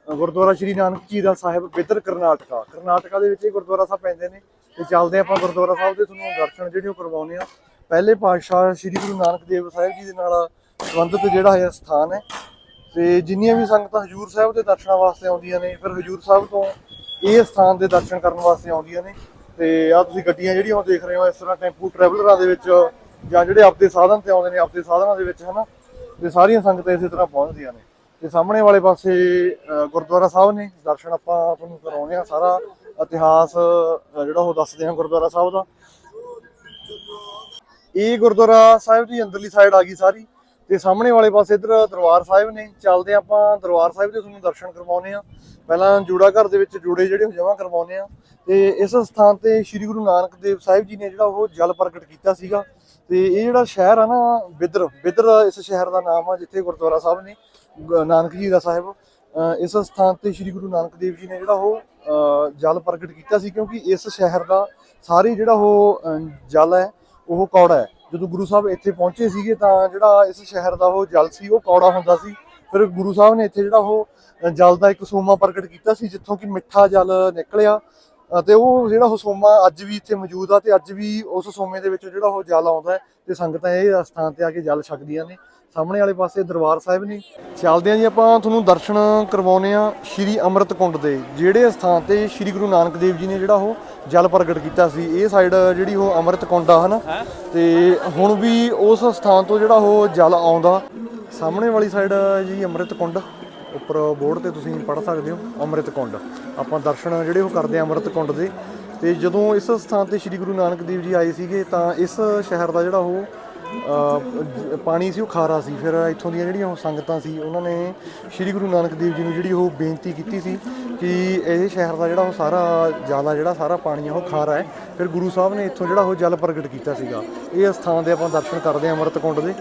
ਗੁਰਦੁਆਰਾ ਸ਼੍ਰੀ ਨਾਨਕ ਝੀਰਾ ਸਾਹਿਬ ਬਿੱਦਰ ਕਰਨਾਟਕਾ। ਕਰਨਾਟਕਾ ਦੇ ਵਿੱਚ ਇਹ ਗੁਰਦੁਆਰਾ ਸਾਹਿਬ ਪੈਂਦੇ ਨੇ। ਤੇ ਚੱਲਦੇ ਆਪਾਂ ਗੁਰਦੁਆਰਾ ਸਾਹਿਬ ਦੇ ਤੁਹਾਨੂੰ ਦਰਸ਼ਨ ਜਿਹੜੇ ਉਹ ਕਰਵਾਉਣੇ ਆ ਪਹਿਲੇ ਪਾਤਸ਼ਾਹ ਸ਼੍ਰੀ ਗੁਰੂ ਨਾਨਕ ਦੇਵ ਸਾਹਿਬ ਜੀ ਦੇ ਨਾਲ ਸੰਬੰਧਿਤ ਜਿਹੜਾ ਹੈ ਸਥਾਨ ਹੈ। ਤੇ ਜਿੰਨੀਆਂ ਵੀ ਸੰਗਤਾਂ ਹਜੂਰ ਸਾਹਿਬ ਦੇ ਦਰਸ਼ਨਾਂ ਵਾਸਤੇ ਆਉਂਦੀਆਂ ਨੇ, ਫਿਰ ਹਜੂਰ ਸਾਹਿਬ ਤੋਂ ਇਹ ਸਥਾਨ ਦੇ ਦਰਸ਼ਨ ਕਰਨ ਵਾਸਤੇ ਆਉਂਦੀਆਂ ਨੇ। ਤੇ ਆ ਤੁਸੀਂ ਗੱਡੀਆਂ ਜਿਹੜੀਆਂ ਉਹ ਦੇਖ ਰਹੇ ਹੋ, ਇਸ ਤਰ੍ਹਾਂ ਟੈਂਪੂ ਟਰੈਵਲਰਾਂ ਦੇ ਵਿੱਚ ਜਾਂ ਜਿਹੜੇ ਆਪਦੇ ਸਾਧਨ ਤੇ ਆਉਂਦੇ ਨੇ ਆਪਦੇ ਸਾਧਨਾਂ ਦੇ ਵਿੱਚ ਹਨਾ ਤੇ ਸਾਰੀਆਂ ਸੰਗਤਾਂ ਇਸੇ ਤਰ੍ਹਾਂ ਪਹੁੰਚਦੀਆਂ ਨੇ। ਤੇ ਸਾਹਮਣੇ ਵਾਲੇ ਪਾਸੇ ਅ, ਗੁਰਦੁਆਰਾ ਸਾਹਿਬ ਨੇ ਦਰਸ਼ਨ ਆਪਾਂ ਤੁਹਾਨੂੰ ਕਰਾਉਣੇ ਆ ਸਾਰਾ ਇਤਿਹਾਸ ਜਿਹੜਾ ਉਹ ਦੱਸਦੇ ਹਾਂ ਗੁਰਦੁਆਰਾ ਸਾਹਿਬ ਦਾ। ਇਹ ਗੁਰਦੁਆਰਾ ਸਾਹਿਬ ਦੀ ਅੰਦਰਲੀ ਸਾਈਡ ਆ ਗਈ ਸਾਰੀ। ਤੇ ਸਾਹਮਣੇ ਵਾਲੇ ਪਾਸੇ ਇਧਰ ਦਰਬਾਰ ਸਾਹਿਬ ਨੇ ਚੱਲਦੇ ਆਪਾਂ ਦਰਬਾਰ ਸਾਹਿਬ ਦੇ ਤੁਹਾਨੂੰ ਦਰਸ਼ਨ ਕਰਵਾਉਨੇ ਆ। ਪਹਿਲਾਂ ਜੂੜਾ ਘਰ ਦੇ ਵਿੱਚ ਜੂੜੇ ਜਿਹੜੇ ਉਹ ਜਮ੍ਹਾਂ ਕਰਵਾਉਨੇ ਆ। ਤੇ ਇਸ ਸਥਾਨ ਤੇ ਸ੍ਰੀ ਗੁਰੂ ਨਾਨਕ ਦੇਵ ਸਾਹਿਬ ਜੀ ਨੇ ਜਿਹੜਾ ਉਹ ਜਲ ਪ੍ਰਗਟ ਕੀਤਾ ਸੀਗਾ। ਤੇ ਇਹ ਜਿਹੜਾ ਸ਼ਹਿਰ ਆ ਨਾ, ਬਿਦਰ ਬਿਦਰ ਇਸ ਸ਼ਹਿਰ ਦਾ ਨਾਮ ਆ, ਜਿੱਥੇ ਗੁਰਦੁਆਰਾ ਸਾਹਿਬ ਨੇ ਨਾਨਕ ਜੀ ਦਾ ਸਾਹਿਬ ਇਸ ਸਥਾਨ ਤੇ ਸ੍ਰੀ ਗੁਰੂ ਨਾਨਕ ਦੇਵ ਜੀ ਨੇ ਜਿਹੜਾ ਉਹ ਜਲ ਪ੍ਰਗਟ ਕੀਤਾ ਸੀ, ਕਿਉਂਕਿ ਇਸ ਸ਼ਹਿਰ ਦਾ ਸਾਰੇ ਜਿਹੜਾ ਉਹ ਜਲ ਹੈ, ਉਹ ਕੌੜਾ ਹੈ। ਜਦੋਂ ਗੁਰੂ ਸਾਹਿਬ ਇੱਥੇ ਪਹੁੰਚੇ ਸੀਗੇ ਤਾਂ ਜਿਹੜਾ ਇਸ ਸ਼ਹਿਰ ਦਾ ਉਹ ਜਲ ਸੀ, ਉਹ ਕੌੜਾ ਹੁੰਦਾ ਸੀ। ਫਿਰ ਗੁਰੂ ਸਾਹਿਬ ਨੇ ਇੱਥੇ ਜਿਹੜਾ ਉਹ ਜਲ ਦਾ ਇੱਕ ਸੋਮਾ ਪ੍ਰਗਟ ਕੀਤਾ ਸੀ, ਜਿੱਥੋਂ ਕਿ ਮਿੱਠਾ ਜਲ ਨਿਕਲਿਆ ਅਤੇ ਉਹ ਜਿਹੜਾ ਉਹ ਸੋਮਾ ਅੱਜ ਵੀ ਇੱਥੇ ਮੌਜੂਦ ਆ ਤੇ ਅੱਜ ਵੀ ਉਸ ਸੋਮੇ ਦੇ ਵਿੱਚ ਜਿਹੜਾ ਉਹ ਜਲ ਆਉਂਦਾ ਤੇ ਸੰਗਤਾਂ ਇਹ ਸਥਾਨ ਤੇ ਆ ਕੇ ਜਲ ਛਕਦੀਆਂ ਨੇ। ਸਾਹਮਣੇ ਵਾਲੇ ਪਾਸੇ ਦਰਬਾਰ ਸਾਹਿਬ ਨੇ। ਚੱਲਦੇ ਆ ਜੀ ਆਪਾਂ ਤੁਹਾਨੂੰ ਦਰਸ਼ਨ ਕਰਵਾਉਨੇ ਆ ਸ਼੍ਰੀ ਅੰਮ੍ਰਿਤ ਕੁੰਡ ਦੇ ਜਿਹੜੇ ਸਥਾਨ ਤੇ ਸ਼੍ਰੀ ਗੁਰੂ ਨਾਨਕ ਦੇਵ ਜੀ ਨੇ ਜਿਹੜਾ ਉਹ ਜਲ ਪ੍ਰਗਟ ਕੀਤਾ ਸੀ। ਇਹ ਸਾਈਡ ਜਿਹੜੀ ਉਹ ਅੰਮ੍ਰਿਤ ਕੁੰਡ ਆ ਹਨਾ? ਤੇ ਹੁਣ ਵੀ ਉਸ ਸਥਾਨ ਤੋਂ ਜਿਹੜਾ ਉਹ ਜਲ ਆਉਂਦਾ। ਸਾਹਮਣੇ ਵਾਲੀ ਸਾਈਡ ਜੀ ਅੰਮ੍ਰਿਤ ਕੁੰਡ। ਉੱਪਰ ਬੋਰਡ ਤੇ ਤੁਸੀਂ ਪੜ੍ਹ ਸਕਦੇ ਹੋ, ਅੰਮ੍ਰਿਤ ਕੁੰਡ। ਆਪਾਂ ਦਰਸ਼ਨ ਜਿਹੜੇ ਉਹ ਕਰਦੇ ਆ ਅੰਮ੍ਰਿਤ ਕੁੰਡ ਦੇ। ਤੇ ਜਦੋਂ ਇਸ ਸਥਾਨ ਤੇ ਸ੍ਰੀ ਗੁਰੂ ਨਾਨਕ ਦੇਵ ਜੀ ਆਏ ਸੀਗੇ, ਤਾਂ ਇਸ ਸ਼ਹਿਰ ਦਾ ਜਿਹੜਾ ਉਹ ਪਾਣੀ ਸੀ, ਉਹ ਖਾਰਾ ਸੀ। ਫਿਰ ਇੱਥੋਂ ਦੀਆਂ ਜਿਹੜੀਆਂ ਉਹ ਸੰਗਤਾਂ ਸੀ, ਉਹਨਾਂ ਨੇ ਸ੍ਰੀ ਗੁਰੂ ਨਾਨਕ ਦੇਵ ਜੀ ਨੂੰ ਜਿਹੜੀ ਉਹ ਬੇਨਤੀ ਕੀਤੀ ਸੀ ਕਿ ਇਹ ਸ਼ਹਿਰ ਦਾ ਜਿਹੜਾ ਉਹ ਸਾਰਾ ਜ਼ਿਆਦਾ ਜਿਹੜਾ ਸਾਰਾ ਪਾਣੀ ਆ, ਉਹ ਖਾਰਾ ਹੈ। ਫਿਰ ਗੁਰੂ ਸਾਹਿਬ ਨੇ ਇੱਥੋਂ ਜਿਹੜਾ ਉਹ ਜਲ ਪ੍ਰਗਟ ਕੀਤਾ ਸੀਗਾ। ਇਹ ਸਥਾਨ ਦੇ ਆਪਾਂ ਦਰਸ਼ਨ ਕਰਦੇ ਹਾਂ ਅੰਮ੍ਰਿਤ ਕੁੰਡ ਦੇ।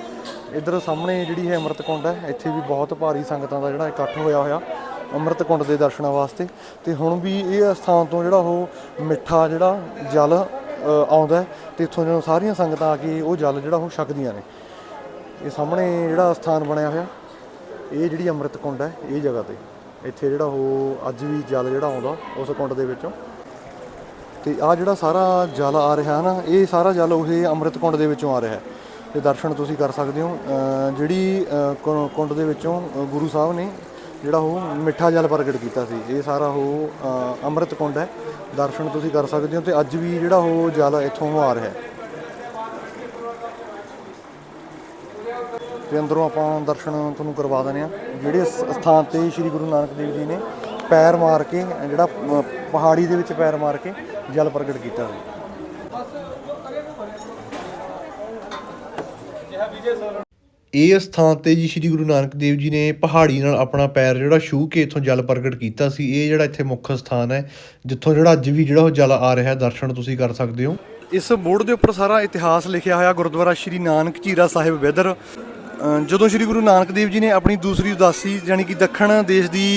ਇੱਧਰ ਸਾਹਮਣੇ ਜਿਹੜੀ ਹੈ ਅੰਮ੍ਰਿਤ ਕੁੰਡ ਹੈ, ਇੱਥੇ ਵੀ ਬਹੁਤ ਭਾਰੀ ਸੰਗਤਾਂ ਦਾ ਜਿਹੜਾ ਇਕੱਠ ਹੋਇਆ ਹੋਇਆ ਅੰਮ੍ਰਿਤ ਕੁੰਡ ਦੇ ਦਰਸ਼ਨਾਂ ਵਾਸਤੇ। ਤੇ ਹੁਣ ਵੀ ਇਹ ਸਥਾਨ ਤੋਂ ਜਿਹੜਾ ਉਹ ਮਿੱਠਾ ਜਿਹੜਾ ਜਲ ਆਉਂਦਾ ਹੈ ਤੇ ਇੱਥੋਂ ਜਦੋਂ ਸਾਰੀਆਂ ਸੰਗਤਾਂ ਆ ਕੇ ਉਹ ਜਲ ਜਿਹੜਾ ਉਹ ਛਕਦੀਆਂ ਨੇ। ਇਹ ਸਾਹਮਣੇ ਜਿਹੜਾ ਸਥਾਨ ਬਣਿਆ ਹੋਇਆ, ਇਹ ਜਿਹੜੀ ਅੰਮ੍ਰਿਤ ਕੁੰਡ ਹੈ, ਇਹ ਜਗ੍ਹਾ ਤੇ। ਇੱਥੇ ਜਿਹੜਾ ਉਹ ਅੱਜ ਵੀ ਜਲ ਜਿਹੜਾ ਆਉਂਦਾ ਉਸ ਕੁੰਡ ਦੇ ਵਿੱਚੋਂ। ਤੇ ਆ ਜਿਹੜਾ ਸਾਰਾ ਜਲ ਆ ਰਿਹਾ ਹੈ ਨਾ, ਇਹ ਸਾਰਾ ਜਲ ਉਹ ਅੰਮ੍ਰਿਤ ਕੁੰਡ ਦੇ ਵਿੱਚੋਂ ਆ ਰਿਹਾ ਹੈ। ਤੇ ਦਰਸ਼ਨ ਤੁਸੀਂ ਕਰ ਸਕਦੇ ਹੋ। ਜਿਹੜੀ ਕੁ- ਕੁੰਡ ਦੇ ਵਿੱਚੋਂ ਗੁਰੂ ਸਾਹਿਬ ਨੇ ਜਿਹੜਾ ਉਹ ਮਿੱਠਾ ਜਲ ਪ੍ਰਗਟ ਕੀਤਾ ਸੀ, ਇਹ ਸਾਰਾ ਉਹ ਅੰਮ੍ਰਿਤ ਕੁੰਡ ਹੈ। ਦਰਸ਼ਨ ਤੁਸੀਂ ਕਰ ਸਕਦੇ ਹੋ ਤੇ ਅੱਜ ਵੀ ਜਿਹੜਾ ਉਹ ਜਲ ਇੱਥੋਂ ਆ ਰਿਹਾ ਹੈ। ਤੇ ਅੰਦਰੋਂ ਆਪਾਂ ਦਰਸ਼ਨ ਤੁਹਾਨੂੰ ਕਰਵਾ ਦਿੰਦੇ ਆ ਜਿਹੜੇ ਸਥਾਨ ਤੇ ਸ੍ਰੀ ਗੁਰੂ ਨਾਨਕ ਦੇਵ ਜੀ ਨੇ ਪੈਰ ਮਾਰ ਕੇ, ਜਿਹੜਾ ਪਹਾੜੀ ਦੇ ਵਿੱਚ ਪੈਰ ਮਾਰ ਕੇ ਜਲ ਪ੍ਰਗਟ ਕੀਤਾ। ਸੀ ਇਹ ਸਥਾਨ ਤੇ ਜੀ ਸ੍ਰੀ ਗੁਰੂ ਨਾਨਕ ਦੇਵ ਜੀ ਨੇ ਪਹਾੜੀ ਨਾਲ ਆਪਣਾ ਪੈਰ ਜਿਹੜਾ ਛੂਹ ਕੇ ਇੱਥੋਂ ਜਲ ਪ੍ਰਗਟ ਕੀਤਾ ਸੀ, ਇਹ ਜਿਹੜਾ ਇੱਥੇ ਮੁੱਖ ਸਥਾਨ ਹੈ, ਜਿੱਥੋਂ ਜਿਹੜਾ ਅੱਜ ਵੀ ਜਿਹੜਾ ਉਹ ਜਲ ਆ ਰਿਹਾ ਦਰਸ਼ਨ ਤੁਸੀਂ ਕਰ ਸਕਦੇ ਹੋ। ਇਸ ਬੋਰਡ ਦੇ ਉੱਪਰ ਸਾਰਾ ਇਤਿਹਾਸ ਲਿਖਿਆ ਹੋਇਆ ਗੁਰਦੁਆਰਾ ਸ੍ਰੀ ਨਾਨਕ ਝੀਰਾ ਸਾਹਿਬ ਵਿਦਰ ਜਦੋਂ ਸ੍ਰੀ ਗੁਰੂ ਨਾਨਕ ਦੇਵ ਜੀ ਨੇ ਆਪਣੀ ਦੂਸਰੀ ਉਦਾਸੀ ਯਾਨੀ ਕਿ ਦੱਖਣ ਦੇਸ਼ ਦੀ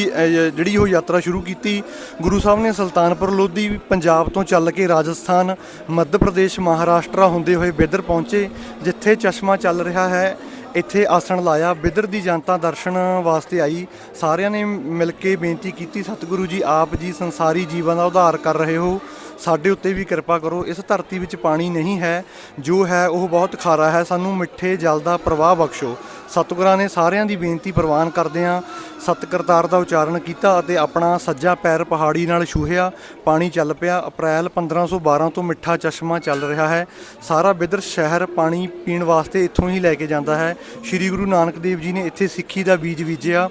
ਜਿਹੜੀ ਉਹ ਯਾਤਰਾ ਸ਼ੁਰੂ ਕੀਤੀ, ਗੁਰੂ ਸਾਹਿਬ ਨੇ ਸੁਲਤਾਨਪੁਰ ਲੋਧੀ ਪੰਜਾਬ ਤੋਂ ਚੱਲ ਕੇ ਰਾਜਸਥਾਨ, ਮੱਧ ਪ੍ਰਦੇਸ਼, ਮਹਾਰਾਸ਼ਟਰ ਹੁੰਦੇ ਹੋਏ ਬਿਦਰ ਪਹੁੰਚੇ, ਜਿੱਥੇ ਚਸ਼ਮਾ ਚੱਲ ਰਿਹਾ ਹੈ। ਇੱਥੇ ਆਸਣ ਲਾਇਆ। ਬਿਦਰ ਦੀ ਜਨਤਾ ਦਰਸ਼ਨ ਵਾਸਤੇ ਆਈ। ਸਾਰਿਆਂ ਨੇ ਮਿਲ ਕੇ ਬੇਨਤੀ ਕੀਤੀ, ਸਤਿਗੁਰੂ ਜੀ, ਆਪ ਜੀ ਸੰਸਾਰੀ ਜੀਵਨ ਦਾ ਉਧਾਰ ਕਰ ਰਹੇ ਹੋ। ਸਾਡੇ ਉੱਤੇ ਵੀ ਕਿਰਪਾ ਕਰੋ, ਇਸ ਧਰਤੀ ਵਿੱਚ ਪਾਣੀ ਨਹੀਂ ਹੈ, ਜੋ ਹੈ ਉਹ ਬਹੁਤ ਖਾਰਾ ਹੈ, ਸਾਨੂੰ ਮਿੱਠੇ ਜਲ ਦਾ ਪ੍ਰਵਾਹ ਬਖਸ਼ੋ। ਸਤਿਗੁਰਾਂ ਨੇ ਸਾਰਿਆਂ ਦੀ ਬੇਨਤੀ ਪ੍ਰਵਾਨ ਕਰਦੇ ਆ ਸਤਿਕਰਤਾਰ ਦਾ ਉਚਾਰਨ ਕੀਤਾ ਅਤੇ ਆਪਣਾ ਸੱਜਾ ਪੈਰ ਪਹਾੜੀ ਨਾਲ ਛੂਹਿਆ, ਪਾਣੀ ਚੱਲ ਪਿਆ। ਅਪ੍ਰੈਲ 1512 ਤੋਂ ਮਿੱਠਾ ਚਸ਼ਮਾ ਚੱਲ ਰਿਹਾ ਹੈ। ਸਾਰਾ ਬਿਦਰ ਸ਼ਹਿਰ ਪਾਣੀ ਪੀਣ ਵਾਸਤੇ ਇੱਥੋਂ ਹੀ ਲੈ ਕੇ ਜਾਂਦਾ ਹੈ। ਸ੍ਰੀ ਗੁਰੂ ਨਾਨਕ ਦੇਵ ਜੀ ਨੇ ਇੱਥੇ ਸਿੱਖੀ ਦਾ ਬੀਜ ਬੀਜਿਆ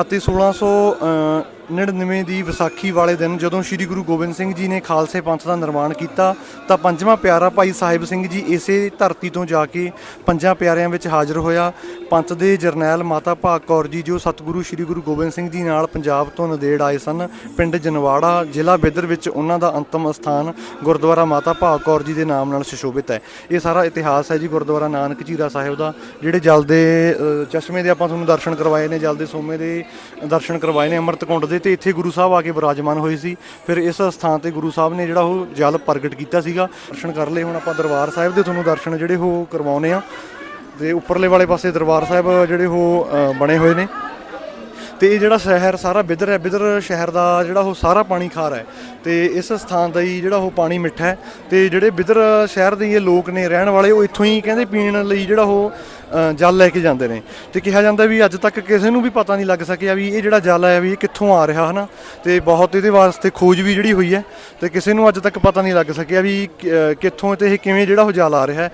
ਅਤੇ 1600 99 ਦੀ ਵਿਸਾਖੀ ਵਾਲੇ ਦਿਨ ਜਦੋਂ ਸ੍ਰੀ ਗੁਰੂ ਗੋਬਿੰਦ ਸਿੰਘ ਜੀ ਨੇ ਖਾਲਸੇ ਪੰਥ ਦਾ ਨਿਰਮਾਣ ਕੀਤਾ, ਤਾਂ ਪੰਜਵਾਂ ਪਿਆਰਾ ਭਾਈ ਸਾਹਿਬ ਸਿੰਘ ਜੀ ਇਸੇ ਧਰਤੀ ਤੋਂ ਜਾ ਕੇ ਪੰਜਾਂ ਪਿਆਰਿਆਂ ਵਿੱਚ ਹਾਜ਼ਰ ਹੋਇਆ। ਪੰਥ ਦੇ ਜਰਨੈਲ ਮਾਤਾ ਭਾਗ ਕੌਰ ਜੀ ਜੋ ਸਤਿਗੁਰੂ ਸ੍ਰੀ ਗੁਰੂ ਗੋਬਿੰਦ ਸਿੰਘ ਜੀ ਨਾਲ ਪੰਜਾਬ ਤੋਂ ਨਦੇੜ ਆਏ ਸਨ, ਪਿੰਡ ਜਨਵਾੜਾ ਜ਼ਿਲ੍ਹਾ ਬਿੱਦਰ ਵਿੱਚ ਉਹਨਾਂ ਦਾ ਅੰਤਮ ਸਥਾਨ ਗੁਰਦੁਆਰਾ ਮਾਤਾ ਭਾਗ ਕੌਰ ਜੀ ਦੇ ਨਾਮ ਨਾਲ ਸੁਸ਼ੋਭਿਤ ਹੈ। ਇਹ ਸਾਰਾ ਇਤਿਹਾਸ ਹੈ ਜੀ ਗੁਰਦੁਆਰਾ ਨਾਨਕ ਜੀਰਾ ਸਾਹਿਬ ਦਾ, ਜਿਹੜੇ ਜਲਦੇ ਚਸ਼ਮੇ ਦੇ ਆਪਾਂ ਤੁਹਾਨੂੰ ਦਰਸ਼ਨ ਕਰਵਾਏ ਨੇ, ਜਲਦੇ ਸੋਮੇ ਦੇ ਦਰਸ਼ਨ ਕਰਵਾਏ ਨੇ ਅੰਮ੍ਰਿਤ ਕੁੰਡ ਦੇ ਤੇ ਇੱਥੇ ਗੁਰੂ ਸਾਹਿਬ ਆ ਕੇ ਬਿਰਾਜਮਾਨ ਹੋਏ ਸੀ। ਫਿਰ ਇਸ ਸਥਾਨ ਤੇ ਗੁਰੂ ਸਾਹਿਬ ਨੇ ਜਿਹੜਾ ਉਹ ਜਲ ਪ੍ਰਗਟ ਕੀਤਾ ਸੀਗਾ। ਦਰਸ਼ਨ ਕਰ ਲਏ ਹੁਣ ਆਪਾਂ ਦਰਬਾਰ ਸਾਹਿਬ ਦੇ ਤੁਹਾਨੂੰ ਦਰਸ਼ਨ ਜਿਹੜੇ ਉਹ ਕਰਵਾਉਨੇ ਆ ਤੇ ਉੱਪਰਲੇ ਵਾਲੇ ਪਾਸੇ ਦਰਬਾਰ ਸਾਹਿਬ ਜਿਹੜੇ ਉਹ ਬਣੇ ਹੋਏ ਨੇ। ਤੇ ਇਹ ਜਿਹੜਾ ਸ਼ਹਿਰ ਸਾਰਾ ਬਿਦਰ ਹੈ ਬਿਦਰ ਸ਼ਹਿਰ ਦਾ ਜਿਹੜਾ ਉਹ ਸਾਰਾ ਪਾਣੀ ਖਾਰ ਹੈ। ਤੇ ਇਸ ਸਥਾਨ ਦਾ ਹੀ ਜਿਹੜਾ ਉਹ ਪਾਣੀ ਮਿੱਠਾ ਹੈ। ਤੇ ਜਿਹੜੇ ਬਿਦਰ ਸ਼ਹਿਰ ਦੇ ਇਹ ਲੋਕ ਨੇ, ਰਹਿਣ ਵਾਲੇ, ਉਹ ਇੱਥੋਂ ਹੀ ਕਹਿੰਦੇ ਪੀਣ ਲਈ ਜਿਹੜਾ ਉਹ ਅ, ਜਲ ਲੈ ਕੇ ਜਾਂਦੇ ਨੇ। ਤੇ ਕਿਹਾ ਜਾਂਦਾ ਵੀ ਅੱਜ ਤੱਕ ਕਿਸੇ ਨੂੰ ਵੀ ਪਤਾ ਨਹੀਂ ਲੱਗ ਸਕਿਆ ਵੀ ਇਹ ਜਿਹੜਾ ਜਲ ਹੈ ਵੀ ਇਹ ਕਿੱਥੋਂ ਆ ਰਿਹਾ ਹਨਾ? ਤੇ ਬਹੁਤ ਇਹਦੇ ਵਾਸਤੇ ਖੋਜ ਵੀ ਜਿਹੜੀ ਹੋਈ ਹੈ ਤੇ ਕਿਸੇ ਨੂੰ ਅੱਜ ਤੱਕ ਪਤਾ ਨਹੀਂ ਲੱਗ ਸਕਿਆ ਵੀ ਕਿ- ਅ, ਕਿੱਥੋਂ ਤੇ ਇਹ ਕਿਵੇਂ ਜਿਹੜਾ ਉਹ ਜਲ ਆ ਰਿਹਾ ਹੈ।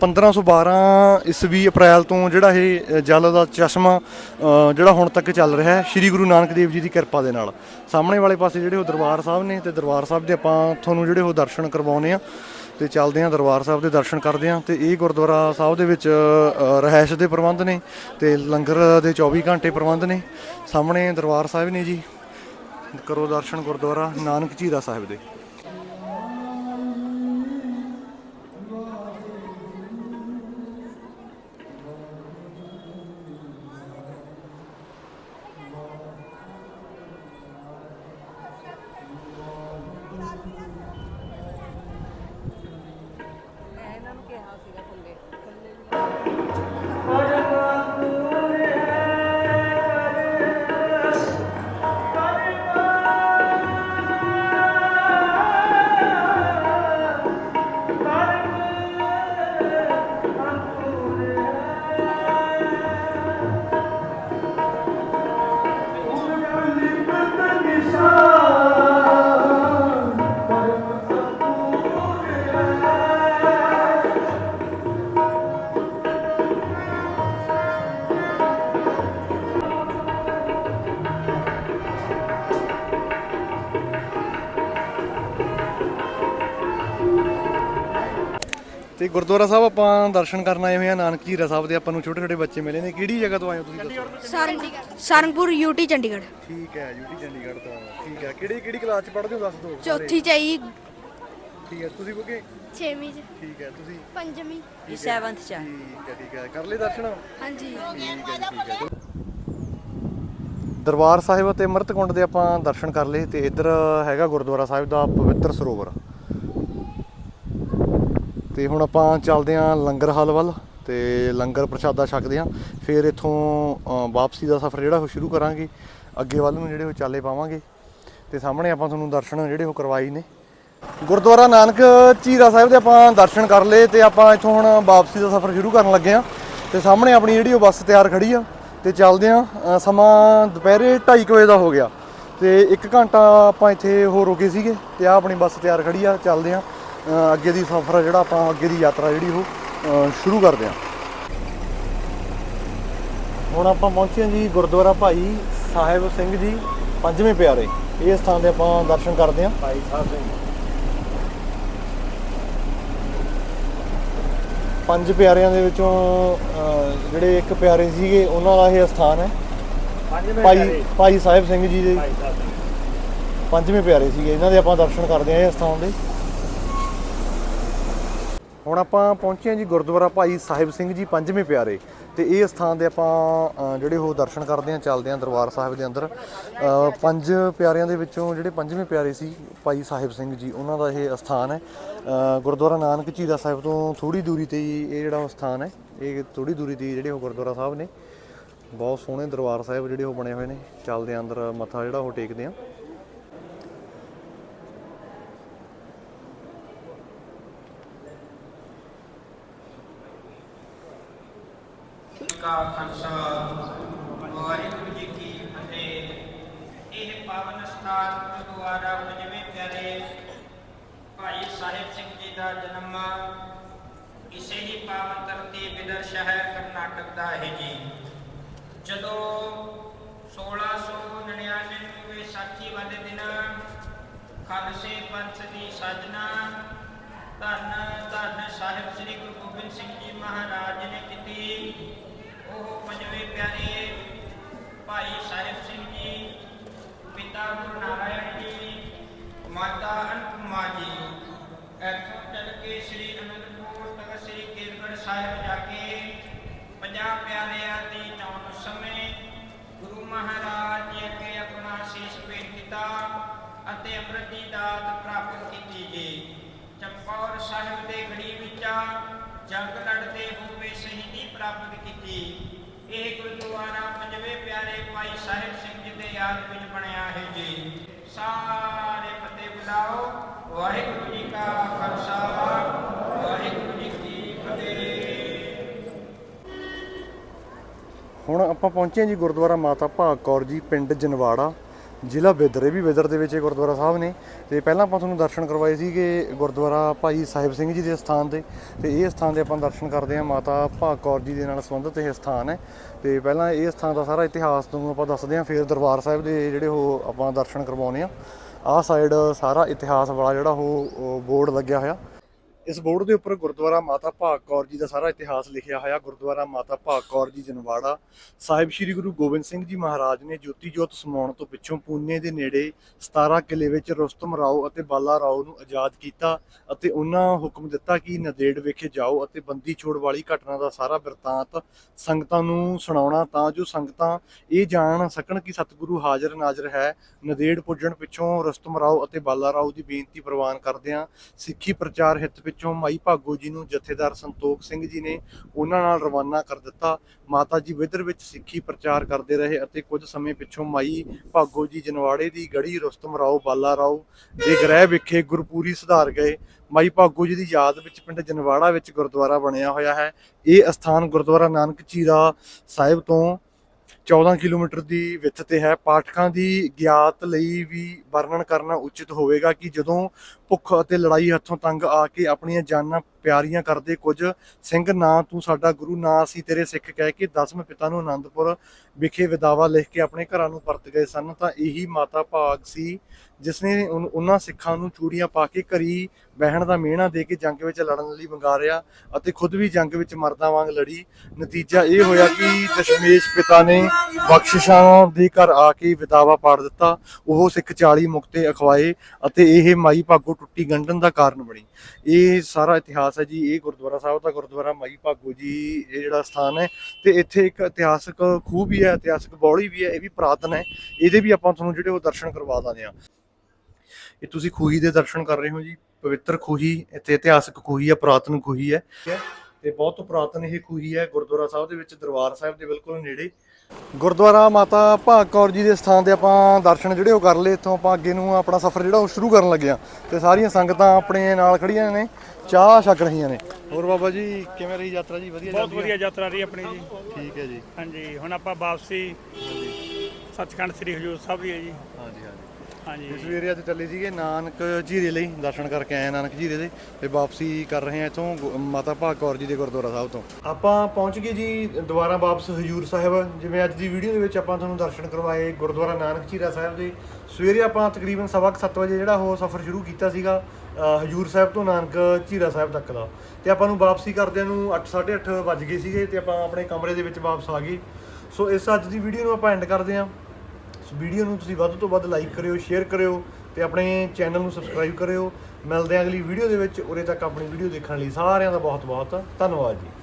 1512 ਈਸਵੀ ਅਪ੍ਰੈਲ ਤੋਂ ਜਿਹੜਾ ਇਹ ਅ, ਜਲ ਦਾ ਚਸ਼ਮਾ ਅ, ਜਿਹੜਾ ਹੁਣ ਤੱਕ ਚੱਲ ਰਿਹਾ ਹੈ ਸ੍ਰੀ ਗੁਰੂ ਨਾਨਕ ਦੇਵ ਜੀ ਦੀ ਕਿਰਪਾ ਦੇ ਨਾਲ। ਸਾਹਮਣੇ ਵਾਲੇ ਪਾਸੇ ਜਿਹੜੇ ਉਹ ਦਰਬਾਰ ਸਾਹਿਬ ਨੇ ਤੇ ਦਰਬਾਰ ਸਾਹਿਬ ਦੇ ਆਪਾਂ ਤੁਹਾਨੂੰ ਜਿਹੜੇ ਉਹ ਦਰਸ਼ਨ ਕਰਵਾਉਨੇ ਆ ਤੇ ਚੱਲਦੇ ਆ ਦਰਬਾਰ ਸਾਹਿਬ ਦੇ ਦਰਸ਼ਨ ਕਰਦੇ ਆ ਤੇ ਇਹ ਗੁਰਦੁਆਰਾ ਸਾਹਿਬ ਦੇ ਵਿੱਚ ਰਹਿائش ਦੇ ਪ੍ਰਬੰਧ ਨੇ ਤੇ ਲੰਗਰ ਦੇ 24 ਘੰਟੇ ਪ੍ਰਬੰਧ ਨੇ। ਸਾਹਮਣੇ ਦਰਬਾਰ ਸਾਹਿਬ ਨੇ ਜੀ। ਕਰੋ ਦਰਸ਼ਨ ਗੁਰਦੁਆਰਾ ਨਾਨਕ ਜੀ ਦਾ ਸਾਹਿਬ ਦੇ। ਗੁਰਦੁਆਰਾ ਸਾਹਿਬ ਆਪਾਂ ਦਰਸ਼ਨ ਕਰਨ ਆਏ ਹੋਏ ਆ ਨਾਨਕ ਝੀਰਾ ਸਾਹਿਬ ਦੇ ਆਪਾਂ ਨੂੰ ਛੋਟੇ ਛੋਟੇ ਬੱਚੇ ਮਿਲੇ ਨੇ। ਕਿਹੜੀ ਜਗ੍ਹਾ ਤੋਂ ਆਏ ਹੋ ਤੁਸੀਂ ਦੱਸੋ? ਸਾਰੰਗ ਸਾਰੰਗਪੁਰ ਯੂਟੀ ਚੰਡੀਗੜ੍ਹ। ਠੀਕ ਹੈ ਯੂਟੀ ਚੰਡੀਗੜ੍ਹ ਤੋਂ। ਠੀਕ ਹੈ ਕਿਹੜੀ ਕਿਹੜੀ ਕਲਾਸ ਚ ਪੜ੍ਹਦੇ ਹੋ ਦੱਸ ਦਿਓ? ਚੌਥੀ ਚ ਆਈ। ਠੀਕ ਹੈ ਤੁਸੀਂ ਬੁੱਗੇ? 6ਵੀਂ ਚ। ਠੀਕ ਹੈ ਤੁਸੀਂ? 5ਵੀਂ 7th ਚ। ਠੀਕ ਹੈ ਠੀਕ ਹੈ। ਕਰ ਲਏ ਦਰਸ਼ਨ? ਹਾਂਜੀ। ਜੀ। ਦਰਬਾਰ ਸਾਹਿਬ ਅਤੇ ਅੰਮ੍ਰਿਤਕੁੰਡ ਦੇ ਆਪਾਂ ਦਰਸ਼ਨ ਕਰ ਲਏ ਤੇ ਇੱਧਰ ਹੈਗਾ ਗੁਰਦੁਆਰਾ ਸਾਹਿਬ ਦਾ ਪਵਿੱਤਰ ਸਰੋਵਰ। ਤੇ ਹੁਣ ਆਪਾਂ ਚੱਲਦੇ ਆਂ ਲੰਗਰ ਹਾਲ ਵੱਲ ਤੇ ਲੰਗਰ ਪ੍ਰਸ਼ਾਦਾ ਛਕਦੇ ਆਂ ਫਿਰ ਇੱਥੋਂ ਵਾਪਸੀ ਦਾ ਸਫ਼ਰ ਜਿਹੜਾ ਉਹ ਸ਼ੁਰੂ ਕਰਾਂਗੇ। ਅੱਗੇ ਵੱਲ ਨੂੰ ਜਿਹੜੇ ਉਹ ਚਾਲੇ ਪਾਵਾਂਗੇ। ਤੇ ਸਾਹਮਣੇ ਆਪਾਂ ਤੁਹਾਨੂੰ ਦਰਸ਼ਨ ਜਿਹੜੇ ਉਹ ਕਰਵਾਈ ਨੇ। ਗੁਰਦੁਆਰਾ ਨਾਨਕ ਝੀਰਾ ਸਾਹਿਬ ਦੇ ਆਪਾਂ ਦਰਸ਼ਨ ਕਰ ਲਏ ਤੇ ਆਪਾਂ ਇੱਥੋਂ ਹੁਣ ਵਾਪਸੀ ਦਾ ਸਫ਼ਰ ਸ਼ੁਰੂ ਕਰਨ ਲੱਗੇ ਆਂ ਤੇ ਸਾਹਮਣੇ ਆਪਣੀ ਜਿਹੜੀ ਉਹ ਬੱਸ ਤਿਆਰ ਖੜੀ ਆ। ਤੇ ਚੱਲਦੇ ਆਂ ਸਮਾਂ ਦੁਪਹਿਰੇ 2:30 ਵਜੇ ਦਾ ਹੋ ਗਿਆ। ਤੇ 1 ਘੰਟਾ ਆਪਾਂ ਇੱਥੇ ਹੋਰ ਰੁਕੇ ਸੀਗੇ ਤੇ ਆ ਆਪਣੀ ਬੱਸ ਤਿਆਰ ਖੜੀ ਆ, ਚੱਲਦੇ ਆਂ ਅੱਗੇ ਦੀ ਸਫ਼ਰ ਜਿਹੜਾ ਆਪਾਂ ਅੱਗੇ ਦੀ ਯਾਤਰਾ ਜਿਹੜੀ ਉਹ ਸ਼ੁਰੂ ਕਰਦੇ ਆਂ ਹੁਣ ਆਪਾਂ ਪਹੁੰਚੇ ਹਾਂ ਜੀ ਗੁਰਦੁਆਰਾ ਭਾਈ ਸਾਹਿਬ ਸਿੰਘ ਜੀ ਪੰਜਵੇਂ ਪਿਆਰੇ। ਇਹ ਸਥਾਨ ਦੇ ਆਪਾਂ ਦਰਸ਼ਨ ਕਰਦੇ ਆਂ ਭਾਈ ਸਾਹਿਬ ਸਿੰਘ। ਪੰਜ ਪਿਆਰਿਆਂ ਦੇ ਵਿੱਚੋਂ ਜਿਹੜੇ ਇੱਕ ਪਿਆਰੇ ਸੀਗੇ ਉਹਨਾਂ ਦਾ ਇਹ ਸਥਾਨ ਹੈ। ਭਾਈ ਭਾਈ ਸਾਹਿਬ ਸਿੰਘ ਜੀ ਦੇ। ਪੰਜਵੇਂ ਪਿਆਰੇ ਸੀਗੇ। ਇਹਨਾਂ ਦੇ ਆਪਾਂ ਦਰਸ਼ਨ ਕਰਦੇ ਹਾਂ ਇਹ ਸਥਾਨ ਦੇ। ਹੁਣ ਆਪਾਂ ਪਹੁੰਚੇ ਹਾਂ ਜੀ ਗੁਰਦੁਆਰਾ ਭਾਈ ਸਾਹਿਬ ਸਿੰਘ ਜੀ ਪੰਜਵੇਂ ਪਿਆਰੇ। ਤੇ ਇਹ ਸਥਾਨ ਦੇ ਆਪਾਂ ਜਿਹੜੇ ਉਹ ਦਰਸ਼ਨ ਕਰਦੇ ਹਾਂ, ਚੱਲਦੇ ਹਾਂ ਦਰਬਾਰ ਸਾਹਿਬ ਦੇ ਅੰਦਰ। ਪੰਜ ਪਿਆਰਿਆਂ ਦੇ ਵਿੱਚੋਂ ਜਿਹੜੇ ਪੰਜਵੇਂ ਪਿਆਰੇ ਸੀ ਭਾਈ ਸਾਹਿਬ ਸਿੰਘ ਜੀ, ਉਹਨਾਂ ਦਾ ਇਹ ਸਥਾਨ ਹੈ। ਗੁਰਦੁਆਰਾ ਨਾਨਕ ਝੀਰਾ ਸਾਹਿਬ ਤੋਂ ਥੋੜੀ ਦੂਰੀ ਤੇ ਹੀ ਇਹ ਜਿਹੜਾ ਉਹ ਸਥਾਨ ਹੈ, ਇਹ ਥੋੜੀ ਦੂਰੀ ਤੇ ਜਿਹੜੇ ਉਹ ਗੁਰਦੁਆਰਾ ਸਾਹਿਬ ਨੇ। ਬਹੁਤ ਸੋਹਣੇ ਦਰਬਾਰ ਸਾਹਿਬ ਜਿਹੜੇ ਉਹ ਬਣੇ ਹੋਏ ਨੇ। ਚੱਲਦੇ ਅੰਦਰ, ਮੱਥਾ ਜਿਹੜਾ ਉਹ ਟੇਕਦੇ ਹਾਂ। ਕਾ ਖਾਲਸਾ, ਵਾਹਿਗੁਰੂ ਜੀ ਕੀ ਫਤਿਹ। ਇਹ ਪਾਵਨ ਸਥਾਨ ਗੁਰਦੁਆਰਾ ਪੰਜਵੇਂ ਪਿਆਰੇ ਭਾਈ ਸਾਹਿਬ ਸਿੰਘ ਜੀ ਦਾ ਜਨਮ ਇਸੇ ਹੀ ਪਾਵਨ ਧਰਤੀ ਬਿਦਰ ਸ਼ਹਿਰ ਕਰਨਾਟਕ ਦਾ ਹੈ ਜੀ। ਜਦੋਂ 1699 ਨੂੰ ਵਿਸਾਖੀ ਵਾਲੇ ਦਿਨ ਖਾਲਸੇ ਪੰਥ ਦੀ ਸਾਜਨਾ ਧੰਨ ਧੰਨ ਸਾਹਿਬ ਸ੍ਰੀ ਗੁਰੂ ਗੋਬਿੰਦ ਸਿੰਘ ਜੀ ਮਹਾਰਾਜ ਨੇ ਕੀਤੀ। ਉਹ ਪੰਜਵੇਂ ਪਿਆਰੇ ਭਾਈ ਸਾਹਿਬ ਸਿੰਘ ਜੀ, ਪਿਤਾ ਗੁਰੂ ਨਾਰਾਇਣ ਜੀ, ਮਾਤਾ ਅਨੁਪਮਾ ਜੀ। ਇੱਥੋਂ ਚੱਲ ਕੇ ਸ੍ਰੀ ਅਨੰਦਪੁਰ ਤਖਤ ਸ੍ਰੀ ਕੇਸਗੜ੍ਹ ਸਾਹਿਬ ਜਾ ਕੇ ਪੰਜਾਹ ਪਿਆਰਿਆਂ ਦੀ ਚੌਣ ਸਮੇਂ ਗੁਰੂ ਮਹਾਰਾਜ ਜੀ ਅੱਗੇ ਆਪਣਾ ਸੀਸ ਭੇਟ ਕੀਤਾ ਅਤੇ ਅੰਮ੍ਰਿਤ ਦੀ ਦਾਤ ਪ੍ਰਾਪਤ ਕੀਤੀ ਜੀ। ਚੰਪੌਰ ਸਾਹਿਬ ਦੇ ਗੜੀ ਵਿੱਚ ਜੰਗ ਲੜਦੇ ਹੋ ਪ੍ਰਾਪਤ ਕੀਤੀ। ਇਹ ਗੁਰਦੁਆਰਾ ਪੰਜਵੇਂ ਪਿਆਰੇ ਭਾਈ ਸਾਹਿਬ ਸਿੰਘ ਜੀ ਦੇ ਯਾਦ ਵਿੱਚ ਬਣਿਆ ਹੈ ਜੀ। ਸਾਰੇ ਫਤਿਹ ਬੁਲਾਓ। ਵਾਹਿਗੁਰੂ ਜੀ ਕਾ ਖਾਲਸਾ। ਵਾਹਿਗੁਰੂ ਜੀ ਕੀ ਫਤਿਹ। ਹੁਣ ਆਪਾਂ ਪਹੁੰਚੇ ਜੀ ਗੁਰਦੁਆਰਾ ਮਾਤਾ ਭਾਗ ਕੌਰ ਜੀ, ਪਿੰਡ ਜਨਵਾੜਾ। ਜ਼ਿਲ੍ਹਾ ਬਿਦਰ, ਇਹ ਵੀ ਬਿਦਰ ਦੇ ਵਿੱਚ ਇਹ ਗੁਰਦੁਆਰਾ ਸਾਹਿਬ ਨੇ। ਤੇ ਪਹਿਲਾਂ ਆਪਾਂ ਤੁਹਾਨੂੰ ਦਰਸ਼ਨ ਕਰਵਾਏ ਸੀਗੇ ਗੁਰਦੁਆਰਾ ਭਾਈ ਸਾਹਿਬ ਸਿੰਘ ਜੀ ਦੇ ਸਥਾਨ 'ਤੇ। ਤੇ ਇਹ ਸਥਾਨ ਦੇ ਆਪਾਂ ਦਰਸ਼ਨ ਕਰਦੇ ਹਾਂ, ਮਾਤਾ ਭਾਗ ਕੌਰ ਜੀ ਦੇ ਨਾਲ ਸੰਬੰਧਿਤ ਇਹ ਸਥਾਨ ਹੈ। ਤੇ ਪਹਿਲਾਂ ਇਹ ਸਥਾਨ ਦਾ ਸਾਰਾ ਇਤਿਹਾਸ ਤੁਹਾਨੂੰ ਆਪਾਂ ਦੱਸਦੇ ਹਾਂ, ਫਿਰ ਦਰਬਾਰ ਸਾਹਿਬ ਦੇ ਜਿਹੜੇ ਉਹ ਆਪਾਂ ਦਰਸ਼ਨ ਕਰਵਾਉਣੇ ਆ ਆਹ ਸਾਈਡ ਸਾਰਾ ਇਤਿਹਾਸ ਵਾਲਾ ਜਿਹੜਾ ਉਹ ਬੋਰਡ ਲੱਗਿਆ ਹੋਇਆ। ਇਸ ਬੋਰਡ ਦੇ ਉੱਪਰ ਗੁਰਦੁਆਰਾ ਮਾਤਾ ਭਾਗ ਕੌਰ ਜੀ ਦਾ ਸਾਰਾ ਇਤਿਹਾਸ ਲਿਖਿਆ ਹੋਇਆ, ਗੁਰਦੁਆਰਾ ਮਾਤਾ ਭਾਗ ਕੌਰ ਜੀ ਜਨਵਾੜਾ। ਸਾਹਿਬ ਸ੍ਰੀ ਗੁਰੂ ਗੋਬਿੰਦ ਸਿੰਘ ਜੀ ਮਹਾਰਾਜ ਨੇ ਜੋਤੀ ਜੋਤ ਸਮਾਉਣ ਤੋਂ ਪਿੱਛੋਂ ਪੂਨੇ ਦੇ ਨੇੜੇ 17 ਕਿਲੇ ਵਿੱਚ ਰੁਸਤਮ ਰਾਓ ਅਤੇ ਬਾਲਾ ਰਾਓ ਨੂੰ ਆਜ਼ਾਦ ਕੀਤਾ ਅਤੇ ਉਹਨਾਂ ਹੁਕਮ ਦਿੱਤਾ ਕਿ ਨਦੇੜ ਵਿਖੇ ਜਾਓ ਅਤੇ ਬੰਦੀ ਛੋੜ ਵਾਲੀ ਘਟਨਾ ਦਾ ਸਾਰਾ ਬਿਰਤਾਂਤ ਸੰਗਤਾਂ ਨੂੰ ਸੁਣਾਉਣਾ ਤਾਂ ਜੋ ਸੰਗਤਾਂ ਇਹ ਜਾਣ ਸਕਣ ਕਿ ਸਤਿਗੁਰੂ ਹਾਜ਼ਰ ਨਾਜ਼ਰ ਹੈ। ਨਦੇੜ ਪੁੱਜਣ ਪਿੱਛੋਂ ਰੁਸਤਮ ਰਾਓ ਅਤੇ ਬਾਲਾ ਰਾਓ ਦੀ ਬੇਨਤੀ ਪ੍ਰਵਾਨ ਕਰਦਿਆਂ ਸਿੱਖੀ ਪ੍ਰਚਾਰ ਹਿੱਤ ਪਿੱਛੋਂ ਮਾਈ ਭਾਗੋ ਜੀ ਨੂੰ ਜਥੇਦਾਰ ਸੰਤੋਖ ਸਿੰਘ ਜੀ ਨੇ ਉਹਨਾਂ ਨਾਲ ਰਵਾਨਾ ਕਰ ਦਿੱਤਾ। ਮਾਤਾ ਜੀ ਵਿਦਰ ਵਿੱਚ ਸਿੱਖੀ ਪ੍ਰਚਾਰ ਕਰਦੇ ਰਹੇ ਅਤੇ ਕੁਝ ਸਮੇਂ ਪਿੱਛੋਂ ਮਾਈ ਭਾਗੋ ਜੀ ਜਨਵਾੜੇ ਦੀ ਗੜੀ ਰੁਸਤਮ ਰਾਓ, ਬਾਲਾ ਰਾਓ ਦੇ ਗ੍ਰਹਿ ਵਿਖੇ ਗੁਰਪੂਰੀ ਸੁਧਾਰ ਗਏ। ਮਾਈ ਭਾਗੋ ਜੀ ਦੀ ਯਾਦ ਵਿੱਚ ਪਿੰਡ ਜਨਵਾੜਾ ਵਿੱਚ ਗੁਰਦੁਆਰਾ ਬਣਿਆ ਹੋਇਆ ਹੈ। ਇਹ ਅਸਥਾਨ ਗੁਰਦੁਆਰਾ ਨਾਨਕ ਚੀਰਾ ਸਾਹਿਬ ਤੋਂ 14 ਕਿਲੋਮੀਟਰ ਦੀ ਵਿੱਥ ਤੇ ਹੈ। ਪਾਠਕਾਂ ਦੀ ਗਿਆਤ ਲਈ ਵੀ ਵਰਣਨ ਕਰਨਾ ਉਚਿਤ ਹੋਵੇਗਾ ਕਿ ਜਦੋਂ ਭੁੱਖ ਅਤੇ ਲੜਾਈ ਹੱਥੋਂ ਤੰਗ ਆ ਕੇ ਆਪਣੀਆਂ ਜਾਨਾਂ ਪਿਆਰੀਆਂ ਕਰਦੇ ਕੁਝ, ਸਿੰਘ ਨਾ, ਤੂੰ ਸਾਡਾ ਗੁਰੂ ਨਾ, ਅਸੀਂ ਤੇਰੇ ਸਿੱਖ, ਕਹਿ ਕੇ ਦਸਵੇਂ ਪਿਤਾ ਨੂੰ ਆਨੰਦਪੁਰ ਵਿਖੇ ਵਿਦਾਵਾ ਲਿਖ ਕੇ ਆਪਣੇ ਘਰਾਂ ਨੂੰ ਪਰਤ ਗਏ ਸਨ। ਤਾਂ ਇਹੀ ਮਾਤਾ ਭਾਗ ਸੀ, ਜਿਸ ਨੇ ਉਹਨਾਂ ਸਿੱਖਾਂ ਨੂੰ ਚੂੜੀਆਂ ਪਾ ਕੇ ਘਰੀ ਬਹਿਣ ਦਾ ਮਿਹਣਾ ਦੇ ਕੇ ਜੰਗ ਵਿੱਚ ਲੜਨ ਲਈ ਵੰਗਾਰਿਆ ਅਤੇ ਖੁਦ ਵੀ ਜੰਗ ਵਿੱਚ ਮਰਦਾਂ ਵਾਂਗ ਲੜੀ। ਨਤੀਜਾ ਇਹ ਹੋਇਆ ਕਿ ਦਸ਼ਮੇਸ਼ ਪਿਤਾ ਨੇ ਬਖਸ਼ਿਸ਼ਾਂ ਦੇ ਘਰ ਆ ਕੇ ਵਿਦਾਵਾ ਪਾੜ ਦਿੱਤਾ। ਉਹ ਸਿੱਖ 40 ਮੁਕਤੇ ਅਖਵਾਏ ਅਤੇ ਇਹ ਮਾਈ ਭਾਗੋ ਟੁੱਟੀ ਗੰਢਣ ਦਾ ਕਾਰਨ ਬਣੀ। ਇਹ ਸਾਰਾ ਇਤਿਹਾਸ ਹੈ ਜੀ, ਇਹ ਗੁਰਦੁਆਰਾ ਸਾਹਿਬ ਦਾ ਗੁਰਦੁਆਰਾ ਮਾਈ ਭਾਗੋ ਜੀ, ਇਹ ਜਿਹੜਾ ਸਥਾਨ ਹੈ ਤੇ ਇੱਥੇ ਇੱਕ ਇਤਿਹਾਸਕ ਖੂਹ ਵੀ ਹੈ, ਇਤਿਹਾਸਕ ਬੌਲੀ ਵੀ ਹੈ, ਇਹ ਵੀ ਪੁਰਾਤਨ ਹੈ। ਇਹਦੇ ਵੀ ਆਪਾਂ ਤੁਹਾਨੂੰ ਜਿਹੜੇ ਉਹ ਦਰਸ਼ਨ ਕਰਵਾ ਦਾਂਗੇ ਆ ਇਹ ਤੁਸੀਂ ਖੂਹੀ ਦੇ ਦਰਸ਼ਨ ਕਰ ਰਹੇ ਹੋ ਜੀ, ਪਵਿੱਤਰ ਖੂਹੀ, ਇੱਥੇ ਇਤਿਹਾਸਕ ਖੂਹੀ ਹੈ, ਪੁਰਾਤਨ ਖੂਹੀ ਹੈ। ਤੇ ਬਹੁਤ ਪੁਰਾਤਨ ਇਹ ਖੂਹੀ ਹੈ, ਗੁਰਦੁਆਰਾ ਸਾਹਿਬ ਦੇ ਵਿੱਚ ਦਰਬਾਰ ਸਾਹਿਬ ਦੇ ਬਿਲਕੁਲ ਨੇੜੇ। ਗੁਰਦੁਆਰਾ ਮਾਤਾ ਭਾਗ ਕੌਰ ਜੀ ਦੇ ਸਥਾਨ ਤੇ ਆਪਾਂ ਦਰਸ਼ਨ ਜਿਹੜੇ ਉਹ ਕਰ ਲਏ। ਇੱਥੋਂ ਆਪਾਂ ਅੱਗੇ ਨੂੰ ਆਪਣਾ ਸਫ਼ਰ ਜਿਹੜਾ ਉਹ ਸ਼ੁਰੂ ਕਰਨ ਲੱਗੇ ਆ ਤੇ ਸਾਰੀਆਂ ਸੰਗਤਾਂ ਆਪਣੇ ਨਾਲ ਖੜੀਆਂ ਨੇ ਚਾਹ ਛਕ ਰਹੀਆਂ ਨੇ। ਹੋਰ ਬਾਬਾ ਜੀ ਕਿਵੇਂ ਰਹੀ ਯਾਤਰਾ ਜੀ? ਵਧੀਆ ਬਹੁਤ? ਵਧੀਆ ਯਾਤਰਾ ਰਹੀ ਆਪਣੀ ਜੀ। ਠੀਕ ਹੈ ਜੀ। ਹਾਂਜੀ ਹੁਣ ਆਪਾਂ ਵਾਪਸੀ ਸੱਚਖੰਡ ਸ੍ਰੀ ਹਜੂਰ ਸਾਹਿਬ ਹੈ ਜੀ। ਹਾਂਜੀ ਹਾਂਜੀ। ਹਾਂਜੀ। ਇਸ ਸਵੇਰੇ ਅੱਜ ਚੱਲੇ ਸੀਗੇ ਨਾਨਕ ਝੀਰੇ ਲਈ, ਦਰਸ਼ਨ ਕਰਕੇ ਆਏ ਆ ਨਾਨਕ ਝੀਰੇ ਦੇ ਤੇ ਵਾਪਸੀ ਕਰ ਰਹੇ ਆ ਇਥੋਂ ਮਾਤਾ ਭਾਗ ਕੌਰ ਜੀ ਦੇ ਗੁਰਦੁਆਰਾ ਸਾਹਿਬ ਤੋਂ। ਆਪਾਂ ਪਹੁੰਚ ਗਏ ਜੀ ਦੁਬਾਰਾ ਵਾਪਸ ਹਜੂਰ ਸਾਹਿਬ। ਜਿਵੇਂ ਅੱਜ ਦੀ ਵੀਡੀਓ ਦੇ ਵਿੱਚ ਆਪਾਂ ਤੁਹਾਨੂੰ ਦਰਸ਼ਨ ਕਰਵਾਏ ਗੁਰਦੁਆਰਾ ਨਾਨਕ ਝੀਰਾ ਸਾਹਿਬ ਦੇ। ਸਵੇਰੇ ਆਪਾਂ ਤਕਰੀਬਨ ਸਵਾ ਕੁ ਸੱਤ ਵਜੇ ਜਿਹੜਾ ਉਹ ਸਫ਼ਰ ਸ਼ੁਰੂ ਕੀਤਾ ਸੀਗਾ ਹਜੂਰ ਸਾਹਿਬ ਤੋਂ ਨਾਨਕ ਝੀਰਾ ਸਾਹਿਬ ਤੱਕ ਦਾ। ਤੇ ਆਪਾਂ ਨੂੰ ਵਾਪਸੀ ਕਰਦਿਆਂ ਨੂੰ 8:30 ਵੱਜ ਗਏ ਸੀਗੇ ਤੇ ਆਪਾਂ ਆਪਣੇ ਕਮਰੇ ਦੇ ਵਿੱਚ ਵਾਪਸ ਆ ਗਏ। ਸੋ ਇਸ ਅੱਜ ਦੀ ਵੀਡੀਓ ਨੂੰ ਆਪਾਂ ਐਂਡ ਕਰਦੇ ਹਾਂ। ਇਸ ਵੀਡੀਓ ਨੂੰ ਤੁਸੀਂ ਵੱਧ ਤੋਂ ਵੱਧ ਲਾਈਕ ਕਰਿਓ ਸ਼ੇਅਰ ਕਰਿਓ ਤੇ ਆਪਣੇ ਚੈਨਲ ਨੂੰ ਸਬਸਕ੍ਰਾਈਬ ਕਰਿਓ। ਮਿਲਦੇ ਹਾਂ ਅਗਲੀ ਵੀਡੀਓ ਦੇ ਵਿੱਚ। ਉਰੇ ਤੱਕ ਆਪਣੀ ਵੀਡੀਓ ਦੇਖਣ ਲਈ ਸਾਰਿਆਂ ਦਾ ਬਹੁਤ ਬਹੁਤ ਧੰਨਵਾਦ ਜੀ।